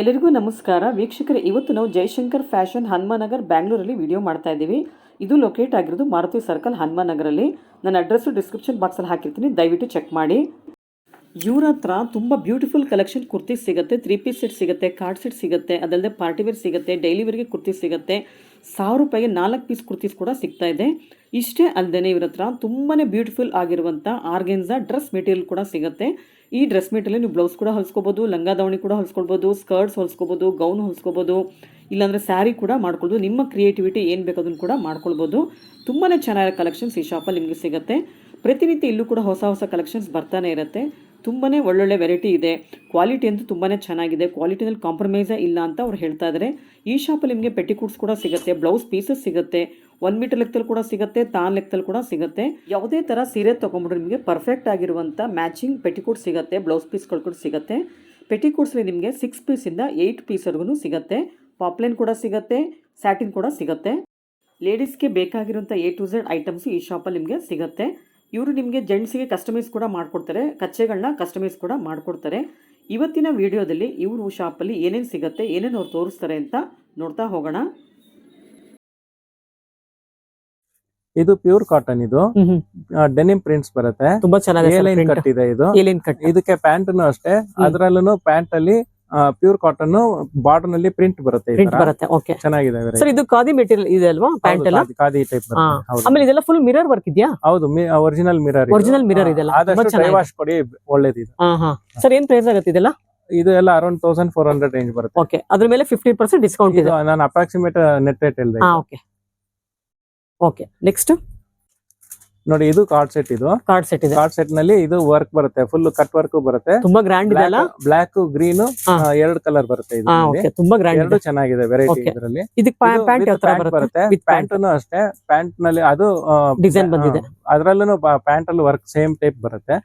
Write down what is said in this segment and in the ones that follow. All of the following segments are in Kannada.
ಎಲ್ಲರಿಗೂ ನಮಸ್ಕಾರ. ವೀಕ್ಷಕರೇ, ಇವತ್ತು ನಾವು ಜಯಶಂಕರ್ ಫ್ಯಾಷನ್ ಹನುಮಾನಗರ್ ಬ್ಯಾಂಗ್ಳೂರಲ್ಲಿ ವಿಡಿಯೋ ಮಾಡ್ತಾ ಇದ್ದೀವಿ. ಇದು ಲೊಕೇಟ್ ಆಗಿರೋದು ಮಾರುತಿ ಸರ್ಕಲ್ ಹನುಮಾನಗರಲ್ಲಿ. ನನ್ನ ಅಡ್ರೆಸ್ಸು ಡಿಸ್ಕ್ರಿಪ್ಷನ್ ಬಾಕ್ಸಲ್ಲಿ ಹಾಕಿರ್ತೀನಿ. ದಯವಿಟ್ಟು ಚೆಕ್ ಮಾಡಿ. ಇವ್ರ ಹತ್ರ ತುಂಬ ಬ್ಯೂಟಿಫುಲ್ ಕಲೆಕ್ಷನ್ ಕುರ್ತೀಸ್ ಸಿಗುತ್ತೆ ತ್ರೀ ಪೀಸ್ ಸೆಟ್ ಸಿಗುತ್ತೆ ಕಾರ್ಡ್ ಸೆಟ್ ಸಿಗುತ್ತೆ ಅದಲ್ಲದೆ ಪಾರ್ಟಿ ವೇರ್ ಸಿಗುತ್ತೆ ಡೈಲಿ ವೇರ್ಗೆ ಕುರ್ತಿ ಸಿಗುತ್ತೆ. ಸಾವಿರ ರೂಪಾಯಿಗೆ ನಾಲ್ಕು ಪೀಸ್ ಕುರ್ತೀಸ್ ಕೂಡ ಸಿಗ್ತಾ ಇದೆ. ಇಷ್ಟೇ ಅಲ್ಲದೆ ಇವ್ರ ಹತ್ರ ತುಂಬಾ ಬ್ಯೂಟಿಫುಲ್ ಆಗಿರುವಂಥ ಆರ್ಗೆನ್ಸ ಡ್ರೆಸ್ ಮೆಟೀರಿಯಲ್ ಕೂಡ ಸಿಗುತ್ತೆ. ಈ ಡ್ರೆಸ್ ಮೆಟೀರಿಯಲ್ ನೀವು ಬ್ಲೌಸ್ ಕೂಡ ಹೊಲಿಸ್ಕೋಬೋದು, ಲಂಗ ದಾವಣಿ ಕೂಡ ಹೊಲ್ಸ್ಕೊಳ್ಬೋದು ಸ್ಕರ್ಟ್ಸ್ ಹೊಲಿಸ್ಕೋಬೋದು ಗೌನ್ ಹೊಲ್ಸ್ಕೊಬೋದು, ಇಲ್ಲಾಂದರೆ ಸ್ಯಾರಿ ಕೂಡ ಮಾಡ್ಕೊಳ್ಬೋದು. ನಿಮ್ಮ ಕ್ರಿಯೇಟಿವಿಟಿ ಏನು ಬೇಕು ಅದನ್ನು ಕೂಡ ಮಾಡ್ಕೊಳ್ಬೋದು. ತುಂಬಾ ಚೆನ್ನಾಗಿರೋ ಕಲೆಕ್ಷನ್ಸ್ ಈ ಶಾಪಲ್ಲಿ ನಿಮಗೆ ಸಿಗುತ್ತೆ. ಪ್ರತಿನಿತ್ಯ ಇಲ್ಲೂ ಕೂಡ ಹೊಸ ಹೊಸ ಕಲೆಕ್ಷನ್ಸ್ ಬರ್ತಾನೆ ಇರುತ್ತೆ. ತುಂಬಾ ಒಳ್ಳೊಳ್ಳೆ ವೆರೈಟಿ ಇದೆ. ಕ್ವಾಲಿಟಿ ಅಂತೂ ತುಂಬಾ ಚೆನ್ನಾಗಿದೆ. ಕ್ವಾಲಿಟಿನಲ್ಲಿ ಕಾಂಪ್ರಮೈಸೇ ಇಲ್ಲ ಅಂತ ಅವ್ರು ಹೇಳ್ತಾ ಇದ್ದಾರೆ ಈ ಶಾಪಲ್ಲಿ ನಿಮಗೆ ಪೆಟಿಕೂಟ್ಸ್ ಕೂಡ ಸಿಗುತ್ತೆ ಬ್ಲೌಸ್ ಪೀಸಸ್ ಸಿಗುತ್ತೆ ಒನ್ ಮೀಟರ್ ಲೆಕ್ಕದಲ್ಲಿ ಕೂಡ ಸಿಗುತ್ತೆ, ತಾನ್ ಲೆಕ್ಕದಲ್ಲಿ ಕೂಡ ಸಿಗುತ್ತೆ. ಯಾವುದೇ ಥರ ಸೀರೆ ತೊಗೊಂಡ್ಬಿಟ್ರೆ ನಿಮಗೆ ಪರ್ಫೆಕ್ಟ್ ಆಗಿರುವಂಥ ಮ್ಯಾಚಿಂಗ್ ಪೆಟಿಕೂಟ್ ಸಿಗುತ್ತೆ ಬ್ಲೌಸ್ ಪೀಸ್ಗಳು ಕೂಡ ಸಿಗುತ್ತೆ. ಪೆಟಿಕೂಟ್ಸ್ಲಿ ನಿಮಗೆ ಸಿಕ್ಸ್ ಪೀಸಿಂದ ಏಯ್ಟ್ ಪೀಸ್ವರೆಗೂ ಸಿಗುತ್ತೆ. ಪಾಪ್ಲೈನ್ ಕೂಡ ಸಿಗುತ್ತೆ ಸ್ಯಾಟಿನ್ ಕೂಡ ಸಿಗುತ್ತೆ. ಲೇಡೀಸ್ಗೆ ಬೇಕಾಗಿರುವಂಥ ಎ ಟು ಝೆಡ್ ಐಟಮ್ಸ್ ಈ ಶಾಪಲ್ಲಿ ನಿಮಗೆ ಸಿಗುತ್ತೆ. ಇವರು ನಿಮಗೆ ಜೆಂಟ್ಸಿಗೆ ಕಸ್ಟಮೈಸ್ ಕೂಡ ಮಾಡಿಕೊಡ್ತಾರೆ ಕಚ್ಚೆಗಳನ್ನ ಕಸ್ಟಮೈಸ್ ಕೂಡ ಮಾಡಿಕೊಡ್ತಾರೆ. ಇವತ್ತಿನ ವಿಡಿಯೋದಲ್ಲಿ ಇವರು ಶಾಪಲ್ಲಿ ಏನೇನು ಸಿಗುತ್ತೆ ಏನೇನು ಅವ್ರು ತೋರಿಸ್ತಾರೆ ಅಂತ ನೋಡ್ತಾ ಹೋಗೋಣ. ಇದು ಪ್ಯೂರ್ ಕಾಟನ್ ಇದು. ಡೆನಿಮ್ ಪ್ರಿಂಟ್ಸ್ ಬರುತ್ತೆ. ತುಂಬಾ ಚೆನ್ನಾಗಿದೆ ಲೈನ್ ಕಟ್ ಇದೆ. ಇದು ಇದಕ್ಕೆ ಪ್ಯಾಂಟ್ ಅಷ್ಟೇ. ಅದ್ರಲ್ಲೂ ಪ್ಯಾಂಟ್ ಅಲ್ಲಿ ಪ್ಯೂರ್ ಕಾಟನ್ ಬಾರ್ಡರ್ನಲ್ಲಿ ಪ್ರಿಂಟ್ ಬರುತ್ತೆ ಪ್ರಿಂಟ್ ಬರುತ್ತೆ ಓಕೆ ಚೆನ್ನಾಗಿದೆ ಸರ್ ಇದು ಖಾದಿ ಮೆಟೀರಿಯಲ್ ಇದೆ ಅಲ್ವಾ ಪ್ಯಾಂಟ್ ಎಲ್ಲ? ಖಾದಿ- ಟೈಪ್. ಆಮೇಲೆ ಇದೆಲ್ಲ ಫುಲ್ ಮಿರರ್ ವರ್ಕ್ ಇದೆಯಾ? ಹೌದು ಒರಿಜಿನಲ್ ಮಿರರ್ ಒರಿಜಿನಲ್ ಮಿರರ್ ಇದೆಲ್ಲ. ಆದಷ್ಟು ಡ್ರೈ ವಾಶ್ ಕೊಡಿ ಒಳ್ಳೇದಿದೆ ಸರ್ ಏನ್ ಪ್ರೈಸ್ ಆಗುತ್ತೆ ಇದೆಲ್ಲ? ಇದು ಎಲ್ಲ around thousand four hundred range ಬರುತ್ತೆ. ಓಕೆ ಅದ್ರ ಮೇಲೆ ಫಿಫ್ಟಿ ಪರ್ಸೆಂಟ್ ಡಿಸ್ಕೌಂಟ್ ಇದು ನಾನು ಅಪ್ರಾಕ್ಸಿಮೇಟ್ ನೆಟ್ ರೇಟ್ ಹೇಳಿದೆ ಓಕೆ ಓಕೆ ನೆಕ್ಸ್ಟ್ ನೋಡಿ ಇದು ಕಾರ್ಡ್ ಸೆಟ್ ಇದು. ಕಾರ್ಡ್ ಸೆಟ್ ಇದೆ. ಕಾರ್ಡ್ ಸೆಟ್ನಲ್ಲಿ ಇದು ವರ್ಕ್ ಬರುತ್ತೆ ಫುಲ್ ಕಟ್ ವರ್ಕ್ ಬರುತ್ತೆ. ತುಂಬಾ ಗ್ರ್ಯಾಂಡ್ ಇದೆ ಅಲ್ಲ? Block green. ಎರಡು ಕಲರ್ ಬರುತ್ತೆ ಇದು ತುಂಬಾ ಗ್ರ್ಯಾಂಡ್ ಎರಡು ಚೆನ್ನಾಗಿದೆ ವೆರೈಟಿ. ಇದರಲ್ಲಿ. ಇದಕ್ಕೆ ಪ್ಯಾಂಟ್ ಯಾವ ತರ ಬರುತ್ತೆ. ಪ್ಯಾಂಟ್ ಅಷ್ಟೇ. ಪ್ಯಾಂಟ್ನಲ್ಲಿ ಅದು ಡಿಸೈನ್ ಬಂದಿದೆ. ಅದರಲ್ಲೂ ಪ್ಯಾಂಟ್ ಅಲ್ಲಿ ವರ್ಕ್ ಸೇಮ್ ಟೈಪ್ ಬರುತ್ತೆ.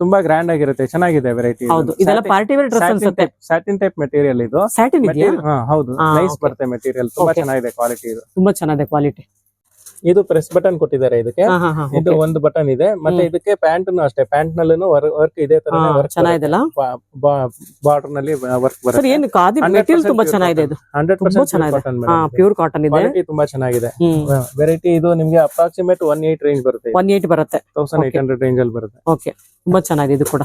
ತುಂಬಾ ಗ್ರ್ಯಾಂಡ್ ಆಗಿರುತ್ತೆ ಚೆನ್ನಾಗಿದೆ ವೆರೈಟಿ ಹೌದು. ಇದೆಲ್ಲ ಪಾರ್ಟಿ ವೇರ್ ಡ್ರೆಸ್ ಅನ್ಸುತ್ತೆ. ಸ್ಯಾಟಿನ್ ಟೈಪ್ ಮೆಟೀರಿಯಲ್ ಇದು. ಸ್ಯಾಟಿನ್ ಹೌದು. ನೈಸ್ ಬರುತ್ತೆ ಮೆಟೀರಿಯಲ್ ತುಂಬಾ ಚೆನ್ನಾಗಿದೆ ಕ್ವಾಲಿಟಿ ಇದು. ತುಂಬಾ ಚೆನ್ನಾಗಿದೆ ಕ್ವಾಲಿಟಿ ಇದು ಪ್ರೆಸ್ ಬಟನ್ ಕೊಟ್ಟಿದ್ದಾರೆ ಇದಕ್ಕೆ. ಇದು ಒಂದು ಬಟನ್ ಇದೆ. ಮತ್ತೆ ಇದಕ್ಕೆ ಪ್ಯಾಂಟ್ ಅಷ್ಟೇ. ಪ್ಯಾಂಟ್ ನಲ್ಲೂ ವರ್ಕ್ ಇದೆ ತರ ವರ್ಕ್ ಚೆನ್ನಾಗಿದೆಲ್ಲ ಬಾರ್ಡರ್ನಲ್ಲಿ ವರ್ಕ್ ಬರುತ್ತೆ. ಏನು ಖಾದಿ 100% ಮೆಟೀರಿಯಲ್ ತುಂಬಾ ಚೆನ್ನಾಗಿದೆ ಇದು. ಹಂಡ್ರೆಡ್ ತುಂಬಾ ಚೆನ್ನಾಗಿದೆ. ಹಾ ಪ್ಯೂರ್ ಕಾಟನ್ ಇದೆ. ಕ್ವಾಲಿಟಿ ತುಂಬಾ ಚೆನ್ನಾಗಿದೆ. ವೆರೈಟಿ ಇದು ನಿಮ್ಗೆ ಅಪ್ರಾಕ್ಸಿಮೇಟ್ ಒನ್ ಏಟ್ ರೇಂಜ್ ಬರುತ್ತೆ ಒನ್ ಏಟ್ ಬರುತ್ತೆ. Thousand eight Okay. Hundred range ಅಲ್ಲಿ ಬರುತ್ತೆ. ಓಕೆ ತುಂಬಾ ಚೆನ್ನಾಗಿದೆ ಇದು ಕೂಡ.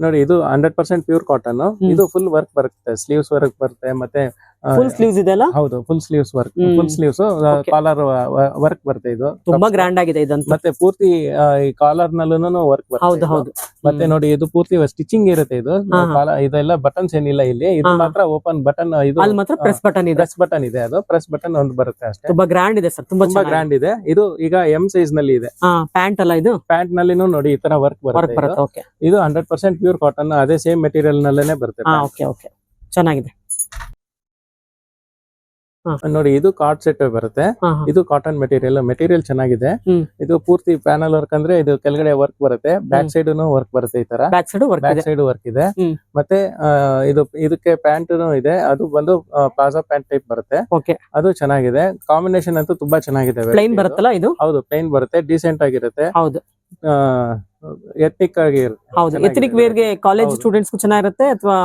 ನೋಡಿ ಇದು ಹಂಡ್ರೆಡ್ ಪರ್ಸೆಂಟ್ ಪ್ಯೂರ್ ಕಾಟನ್ ಇದು ಫುಲ್ ವರ್ಕ್ ಬರುತ್ತೆ. ಸ್ಲೀವ್ಸ್ ವರ್ಕ್ ಬರುತ್ತೆ. ಮತ್ತೆ ಫುಲ್ ಸ್ಲೀವ್ಸ್ ಇದೆ ಅಲ್ಲ ಹೌದು full sleeves work full sleeves collar work ಬರುತ್ತೆ ಇದು. ತುಂಬಾ ಗ್ರ್ಯಾಂಡ್ ಆಗಿದೆ ಇದಂತ. ಮತ್ತೆ ಪೂರ್ತಿ ಈ ಕಾಲರ್ ನಲ್ಲೂ ವರ್ಕ್ ಬರುತ್ತೆ ಹೌದು ಹೌದು. ಮತ್ತೆ ನೋಡಿ ಇದು ಪೂರ್ತಿ ಸ್ಟಿಚಿಂಗ್ ಇರುತ್ತೆ ಇದು. ಇದೆಲ್ಲ ಬಟನ್ಸ್ ಏನಿಲ್ಲ ಇಲ್ಲಿ. ಇದು. ಮಾತ್ರ ಓಪನ್ ಬಟನ್ ಇದು ಅಲ್ಲಿ ಮಾತ್ರ ಪ್ರೆಸ್ ಬಟನ್ ಇದೆ. ಪ್ರೆಸ್ ಬಟನ್ ಇದೆ ಅದು. ಪ್ರೆಸ್ ಬಟನ್ ಒಂದು ಬರುತ್ತೆ ಅಷ್ಟೇ. ತುಂಬಾ ಗ್ರ್ಯಾಂಡ್ ಇದೆ ಸರ್ ತುಂಬಾ ಗ್ರ್ಯಾಂಡ್ ಇದೆ. ಇದು ಈಗ ಎಂ ಸೈಜ್ನಲ್ಲಿ ಇದೆ. ಪ್ಯಾಂಟ್ ಅಲ್ಲ ಇದು? ಪ್ಯಾಂಟ್ ನಲ್ಲಿನೂ ನೋಡಿ ಈ ತರ ವರ್ಕ್ ಬರುತ್ತೆ ಇದು. ಹಂಡ್ರೆಡ್ ಪರ್ಸೆಂಟ್ ಪ್ಯೂರ್ ಕಾಟನ್ ಅದೇ ಸೇಮ್ ಮೆಟೀರಿಯಲ್ ನಲ್ಲೇನೆ ಬರುತ್ತೆ ಚೆನ್ನಾಗಿದೆ. ನೋಡಿ ಇದು ಕಾಟ್ ಸೆಟ್ ಬರುತ್ತೆ. ಇದು ಕಾಟನ್ ಮೆಟೀರಿಯಲ್ ಮೆಟೀರಿಯಲ್ ಚೆನ್ನಾಗಿದೆ. ಇದು ಪೂರ್ತಿ ಪ್ಯಾನಲ್ ವರ್ಕ್ ಅಂದ್ರೆ ಇದು ಕೆಳಗಡೆ ವರ್ಕ್ ಬರುತ್ತೆ. ಬ್ಯಾಕ್. ಸೈಡ್ ವರ್ಕ್ ಬರುತ್ತೆ ಈ ತರ. ಬ್ಯಾಕ್ ಸೈಡ್ ವರ್ಕ್ ಬ್ಯಾಕ್ ಇದೆ. ಸೈಡ್ ವರ್ಕ್ ಇದೆ. ಮತ್ತೆ ಇದು ಇದಕ್ಕೆ ಪ್ಯಾಂಟ್ ಇದೆ. ಅದು ಬಂದು ಪ್ಲಾಜಾ ಪ್ಯಾಂಟ್ ಟೈಪ್ ಬರುತ್ತೆ. ಓಕೆ. ಅದು ಚೆನ್ನಾಗಿದೆ. ಕಾಂಬಿನೇಷನ್ ಅಂತೂ ತುಂಬಾ ಚೆನ್ನಾಗಿದೆ ಪ್ಲೈನ್ ಬರುತ್ತಲ್ಲ ಇದು? ಹೌದು ಪ್ಲೈನ್ ಬರುತ್ತೆ. ಡೀಸೆಂಟ್ ಆಗಿರುತ್ತೆ. ಹೌದು. ಎತ್ನಿಕ್ ಆಗಿ ಹೌದು ಎತ್ನಿಕ್ ಎಥನಿಕ್ ವೇರ್ಗೆ ಕಾಲೇಜ್. ಸ್ಟೂಡೆಂಟ್ಸ್ ಚೆನ್ನಾಗಿರುತ್ತೆ ಅಥವಾ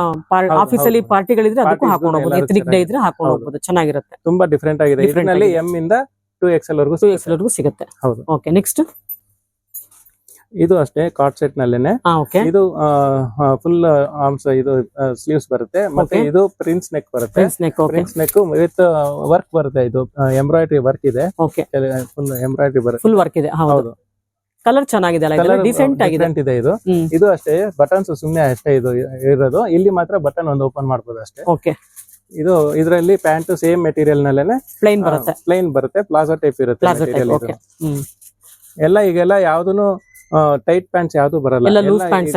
ಆಫೀಸ್ ಅಲ್ಲಿ. ಪಾರ್ಟಿಗಳಿದ್ರೆ ಅದಕ್ಕೂ ಹಾಕೊಂಡು ಹೋಗ್ಬೋದು ಎಲ್ಲದಕ್ಕೂ ಡೇ ಇದ್ರೆ ಹಾಕೊಂಡು. ಹೋಗ್ಬೋದು ಚೆನ್ನಾಗಿರುತ್ತೆ. ತುಂಬಾ ಡಿಫ್ರೆಂಟ್ ಆಗಿದೆ. ಇದರಲ್ಲಿ. ಎಂ ಇಂದ ಟೂ ಎಕ್ಸೆಲ್ ವರೆಗೂ ಟೂ ಎಕ್ಸ್ ವರೆಗೂ ಸಿಗುತ್ತೆ. ಹೌದು. ಓಕೆ ನೆಕ್ಸ್ಟ್ ಇದು ಅಷ್ಟೇ ಕಾರ್ಡ್ ಸೆಟ್ ನಲ್ಲೇನೆ. ಇದು ಫುಲ್ ಆರ್ಮ್ಸ್ ಇದು ಸ್ಲೀವ್ಸ್ ಬರುತ್ತೆ. ಮತ್ತೆ ಇದು ಪ್ರಿನ್ಸ್ ನೆಕ್ ಬರುತ್ತೆ. ಪ್ರಿನ್ಸ್ ನೆಕ್ ವಿತ್ ವರ್ಕ್ ಬರುತ್ತೆ ಇದು. ಎಂಬ್ರಾಯ್ಡ್ರಿ ವರ್ಕ್ ಇದೆ. ಓಕೆ ಫುಲ್ ಎಂಬ್ರಾಯ್ಡ್ರಿ ಬರುತ್ತೆ. ಫುಲ್ ವರ್ಕ್ ಇದೆ ಹೌದು. ಕಲರ್ ಚೆನ್ನಾಗಿದೆ ಅಲ್ಲ? ಡಿಸೆಂಟ್ ಆಗಿದೆ. ಇದೆ ಇದು. ಇದು ಅಷ್ಟೇ ಬಟನ್ಸ್ ಸುಮ್ಮನೆ ಅಷ್ಟೇ ಇದು ಇರೋದು. ಇಲ್ಲಿ ಮಾತ್ರ ಬಟನ್ ಒಂದು ಓಪನ್ ಮಾಡಬಹುದು ಅಷ್ಟೇ. ಓಕೆ ಇದು ಇದರಲ್ಲಿ ಪ್ಯಾಂಟ್ ಸೇಮ್ ಮೆಟೀರಿಯಲ್ ನಲ್ಲೇನೆ ಪ್ಲೈನ್ ಬರುತ್ತೆ. ಪ್ಲೈನ್ ಬರುತ್ತೆ. ಪ್ಲಾಜಾ ಟೈಪ್ ಇರುತ್ತೆ. ಎಲ್ಲ ಈಗೆಲ್ಲ ಯಾವ್ದು ಟೈಟ್ ಪ್ಯಾಂಟ್ಸ್ ಯಾವ್ದು ಬರಲ್ಲ. ಎಲ್ಲ loose pants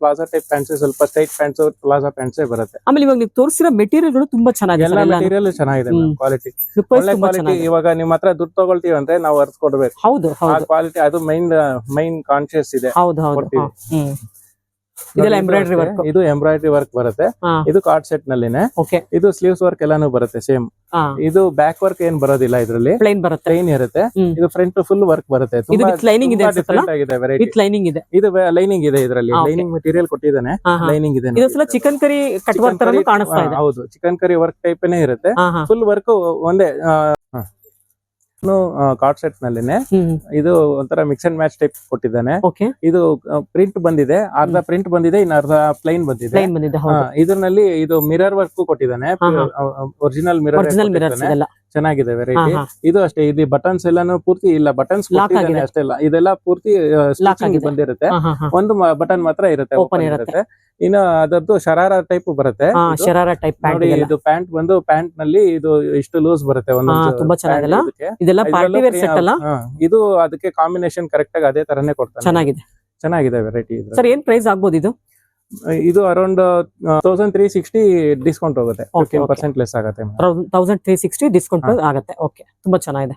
palazzo type pants ಸ್ವಲ್ಪ ಟೈಟ್ ಪ್ಯಾಂಟ್ಸ್ ಪ್ಲಾಜಾ ಪ್ಯಾಂಟ್ಸ್ ಬರುತ್ತೆ. ಆಮೇಲೆ ಇವಾಗ ನೀವು ತೋರಿಸಿರೋ ಮೆಟೀರಿಯಲ್ಗಳು ತುಂಬಾ ಚೆನ್ನಾಗಿದೆ ಎಲ್ಲ sir. ಮೆಟೀರಿಯಲ್ ಚೆನ್ನಾಗಿದೆ ಹ್ಮ್. ಕ್ವಾಲಿಟಿ ಒಳ್ಳೆ ತುಂಬಾ ಕ್ವಾಲಿಟಿ ಚೆನ್ನಾಗಿದೆ. ಇವಾಗ ನಿಮ್ ಹತ್ರ ದುಡ್ಡು ತಗೊಳ್ತೀವಿ ಅಂದ್ರೆ ನಾವು ಅರ್ಸ್ ಕೊಡ್ಬೇಕು ಹೌದು ಆ ಹೌದು. ಕ್ವಾಲಿಟಿ ಅದು ಮೈನ್ ಮೈನ್ ಕಾನ್ಶಿಯಸ್ ಇದೆ. ಹೌದು ಹೌದು ಕೊಡ್ತೀವಿ. ಹಾ. ಹ್ಮ್. ಇದೆಲ್ಲ ನೋಡಿ, ಎಂಬ್ರಾಯ್ಡ್ರಿ. ವರ್ಕ್ ಇದು ಎಂಬ್ರಾಯ್ಡ್ರಿ ವರ್ಕ್ ಬರುತ್ತೆ. ಇದು ಕಾರ್ಡ್ ಸೆಟ್ ನಲ್ಲಿನೇ. ಇದು ಸ್ಲೀವ್ಸ್ ವರ್ಕ್ ಎಲ್ಲಾನು ಬರುತ್ತೆ ಸೇಮ್ ಇದು ಬ್ಯಾಕ್ ವರ್ಕ್ ಏನ್ ಬರೋದಿಲ್ಲ ಇದರಲ್ಲಿ. ಪ್ಲೈನ್ ಬರುತ್ತೆ. ಪ್ಲೇನ್ ಇರುತ್ತೆ. ಇದು ಫ್ರಂಟ್ ಫುಲ್ ವರ್ಕ್ ಬರುತ್ತೆ. lining ಇದೆ ಆಗಿದೆ ವೆರೈಟಿ ಲೈನಿಂಗ್ ಇದೆ. ಇದು ಲೈನಿಂಗ್ ಇದೆ ಇದರಲ್ಲಿ. ಲೈನಿಂಗ್ ಮೆಟೀರಿಯಲ್ ಕೊಟ್ಟಿದ್ದಾನೆ. ಲೈನಿಂಗ್ ಇದೆ ಚಿಕನ್ ಕರಿ ಕಟ್ ವರ್ಕ್ ಹೌದು. ಚಿಕನ್ ಕರಿ ವರ್ಕ್ ಟೈಪ್ ಇರುತ್ತೆ. ಫುಲ್ ವರ್ಕ್ ಒಂದೇ ಕಾರ್ಡ್ ಸೆಟ್ ನಲ್ಲಿನೇ ಇದು ಒಂಥರ ಮಿಕ್ಸ್ ಅಂಡ್ ಮ್ಯಾಚ್ ಟೈಪ್ ಕೊಟ್ಟಿದ್ದಾನೆ. ಇದು ಪ್ರಿಂಟ್ ಬಂದಿದೆ. ಅರ್ಧ ಪ್ರಿಂಟ್ ಬಂದಿದೆ ಇನ್ನು ಅರ್ಧ ಪ್ಲೈನ್ ಬಂದಿದೆ. ಇದರಲ್ಲಿ ಇದು ಮಿರರ್ ವರ್ಕ್ ಕೊಟ್ಟಿದ್ದಾನೆ. ಒರಿಜಿನಲ್ ಮಿರರ್ ಚೆನ್ನಾಗಿದೆ ವೆರೈಟಿ ಇದು ಅಷ್ಟೇ ಇದು ಬಟನ್ಸ್ ಎಲ್ಲಾನು ಪೂರ್ತಿ ಇಲ್ಲ ಬಟನ್ಸ್. ಅಷ್ಟೇ ಇಲ್ಲ ಇದೆಲ್ಲ ಪೂರ್ತಿ ಬಂದಿರುತ್ತೆ. ಒಂದು ಬಟನ್ ಮಾತ್ರ ಇರುತ್ತೆ open ಇರುತ್ತೆ. ಇನ್ನು ಅದರದ್ದು ಶರಾರ ಟೈಪ್ ಬರುತ್ತೆ. ಹಾ ಇದು. ಶರಾರ ಟೈಪ್ ಪ್ಯಾಂಟ್ ನೋಡಿ ಇದು ಪ್ಯಾಂಟ್ ಬಂದು ಪ್ಯಾಂಟ್ನಲ್ಲಿ ಇದು ಇಷ್ಟು ಲೂಸ್ ಬರುತ್ತೆ ಒಂದು ಹಾ, ತುಂಬಾ ಚೆನ್ನಾಗಿಲ್ಲ? ಇದೆಲ್ಲ ಪಾರ್ಟಿ ವೇರ್ ಸೆಟ್ ಅಲ್ಲ? ಇದು ಅದಕ್ಕೆ ಕಾಂಬಿನೇಷನ್ ಕರೆಕ್ಟ್ ಆಗಿ ಅದೇ ತರನೇ ಕೊಡ್ತಾರೆ. ಚೆನ್ನಾಗಿದೆ. ಚೆನ್ನಾಗಿದೆ ವೆರೈಟಿ ಇದು ಸರ್ ಏನ್ ಪ್ರೈಸ್ ಆಗ್ಬೋದು ಇದು? ಇದು around thousand three sixty discount ಹೋಗುತ್ತೆ. Okay fifteen. ಪರ್ಸೆಂಟ್ ಲೆಸ್ ಆಗುತ್ತೆ ತೌಸಂಡ್ ತ್ರೀ ಸಿಕ್ಸ್ಟಿ ಡಿಸ್ಕೌಂಟ್. ಆಗುತ್ತೆ. ಓಕೆ ತುಂಬಾ ಚೆನ್ನಾಗಿದೆ.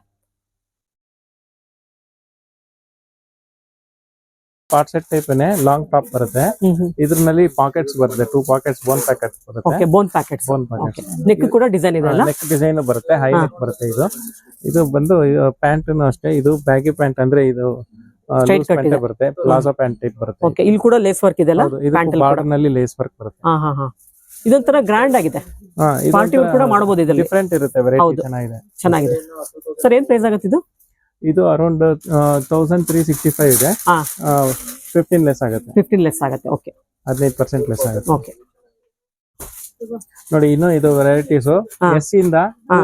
Part set type long top ಬರುತ್ತೆ. ಇದ್ರಲ್ಲಿ ಪಾಕೆಟ್ಸ್ ಬರುತ್ತೆ. ಟೂ ಪಾಕೆಟ್ಸ್ ಬೋನ್ ಪ್ಯಾಕೆಟ್ ಬರುತ್ತೆ. Bone pocket bone pocket neck ಕೂಡ ಡಿಸೈನ್ ಇದೆ ನೆಕ್ ಡಿಸೈನ್ ಬರುತ್ತೆ. ಹೈ. ನೆಕ್ ಬರುತ್ತೆ ಇದು. ಇದು ಬಂದು ಪ್ಯಾಂಟ್ ಅಷ್ಟೇ. ಇದು ಬ್ಯಾಗಿ ಪ್ಯಾಂಟ್ ಅಂದ್ರೆ ಇದು ಪ್ಯಾಂಟ್ ಬರುತ್ತೆ. ಪ್ಲಾಜೋ ಪ್ಯಾಂಟ್ ಟೈಪ್ ಬರುತ್ತೆ ಓಕೆ ಇಲ್ಲಿ ಕೂಡ ಲೇಸ್ ವರ್ಕ್ ಇದೆ ಅಲ್ಲ ಇದು. ಬಾರ್ಡರ್ನಲ್ಲಿ ಲೇಸ್ ವರ್ಕ್ ಬರುತ್ತೆ. ಹಾ ಹಾ ಹಾ. ಇದೊಂಥರ ಗ್ರ್ಯಾಂಡ್ ಆಗಿದೆ. ಪಾರ್ಟಿ ಕೂಡ ಮಾಡಬಹುದು ಇದರಲ್ಲಿ. ಡಿಫ್ರೆಂಟ್ ಇರುತ್ತೆ. ವೆರೈಟಿ ಚೆನ್ನಾಗಿದೆ. ಚೆನ್ನಾಗಿದೆ. ಸರ್ ಏನ್ ಪ್ರೈಸ್ ಆಗುತ್ತೆ ಇದು? ಇದು around thousand three sixty five ಇದೆ. ಫಿಫ್ಟೀನ್ ಲೆಸ್ ಆಗುತ್ತೆ. ಫಿಫ್ಟೀನ್ ಲೆಸ್ ಆಗುತ್ತೆ ಓಕೆ ಹದಿನೈದು ಪರ್ಸೆಂಟ್ ಲೆಸ್ ಆಗುತ್ತೆ. ಓಕೆ ನೋಡಿ ಇನ್ನು ಇದು ವೆರೈಟೀಸ್. ಎಸ್ ಇಂದ.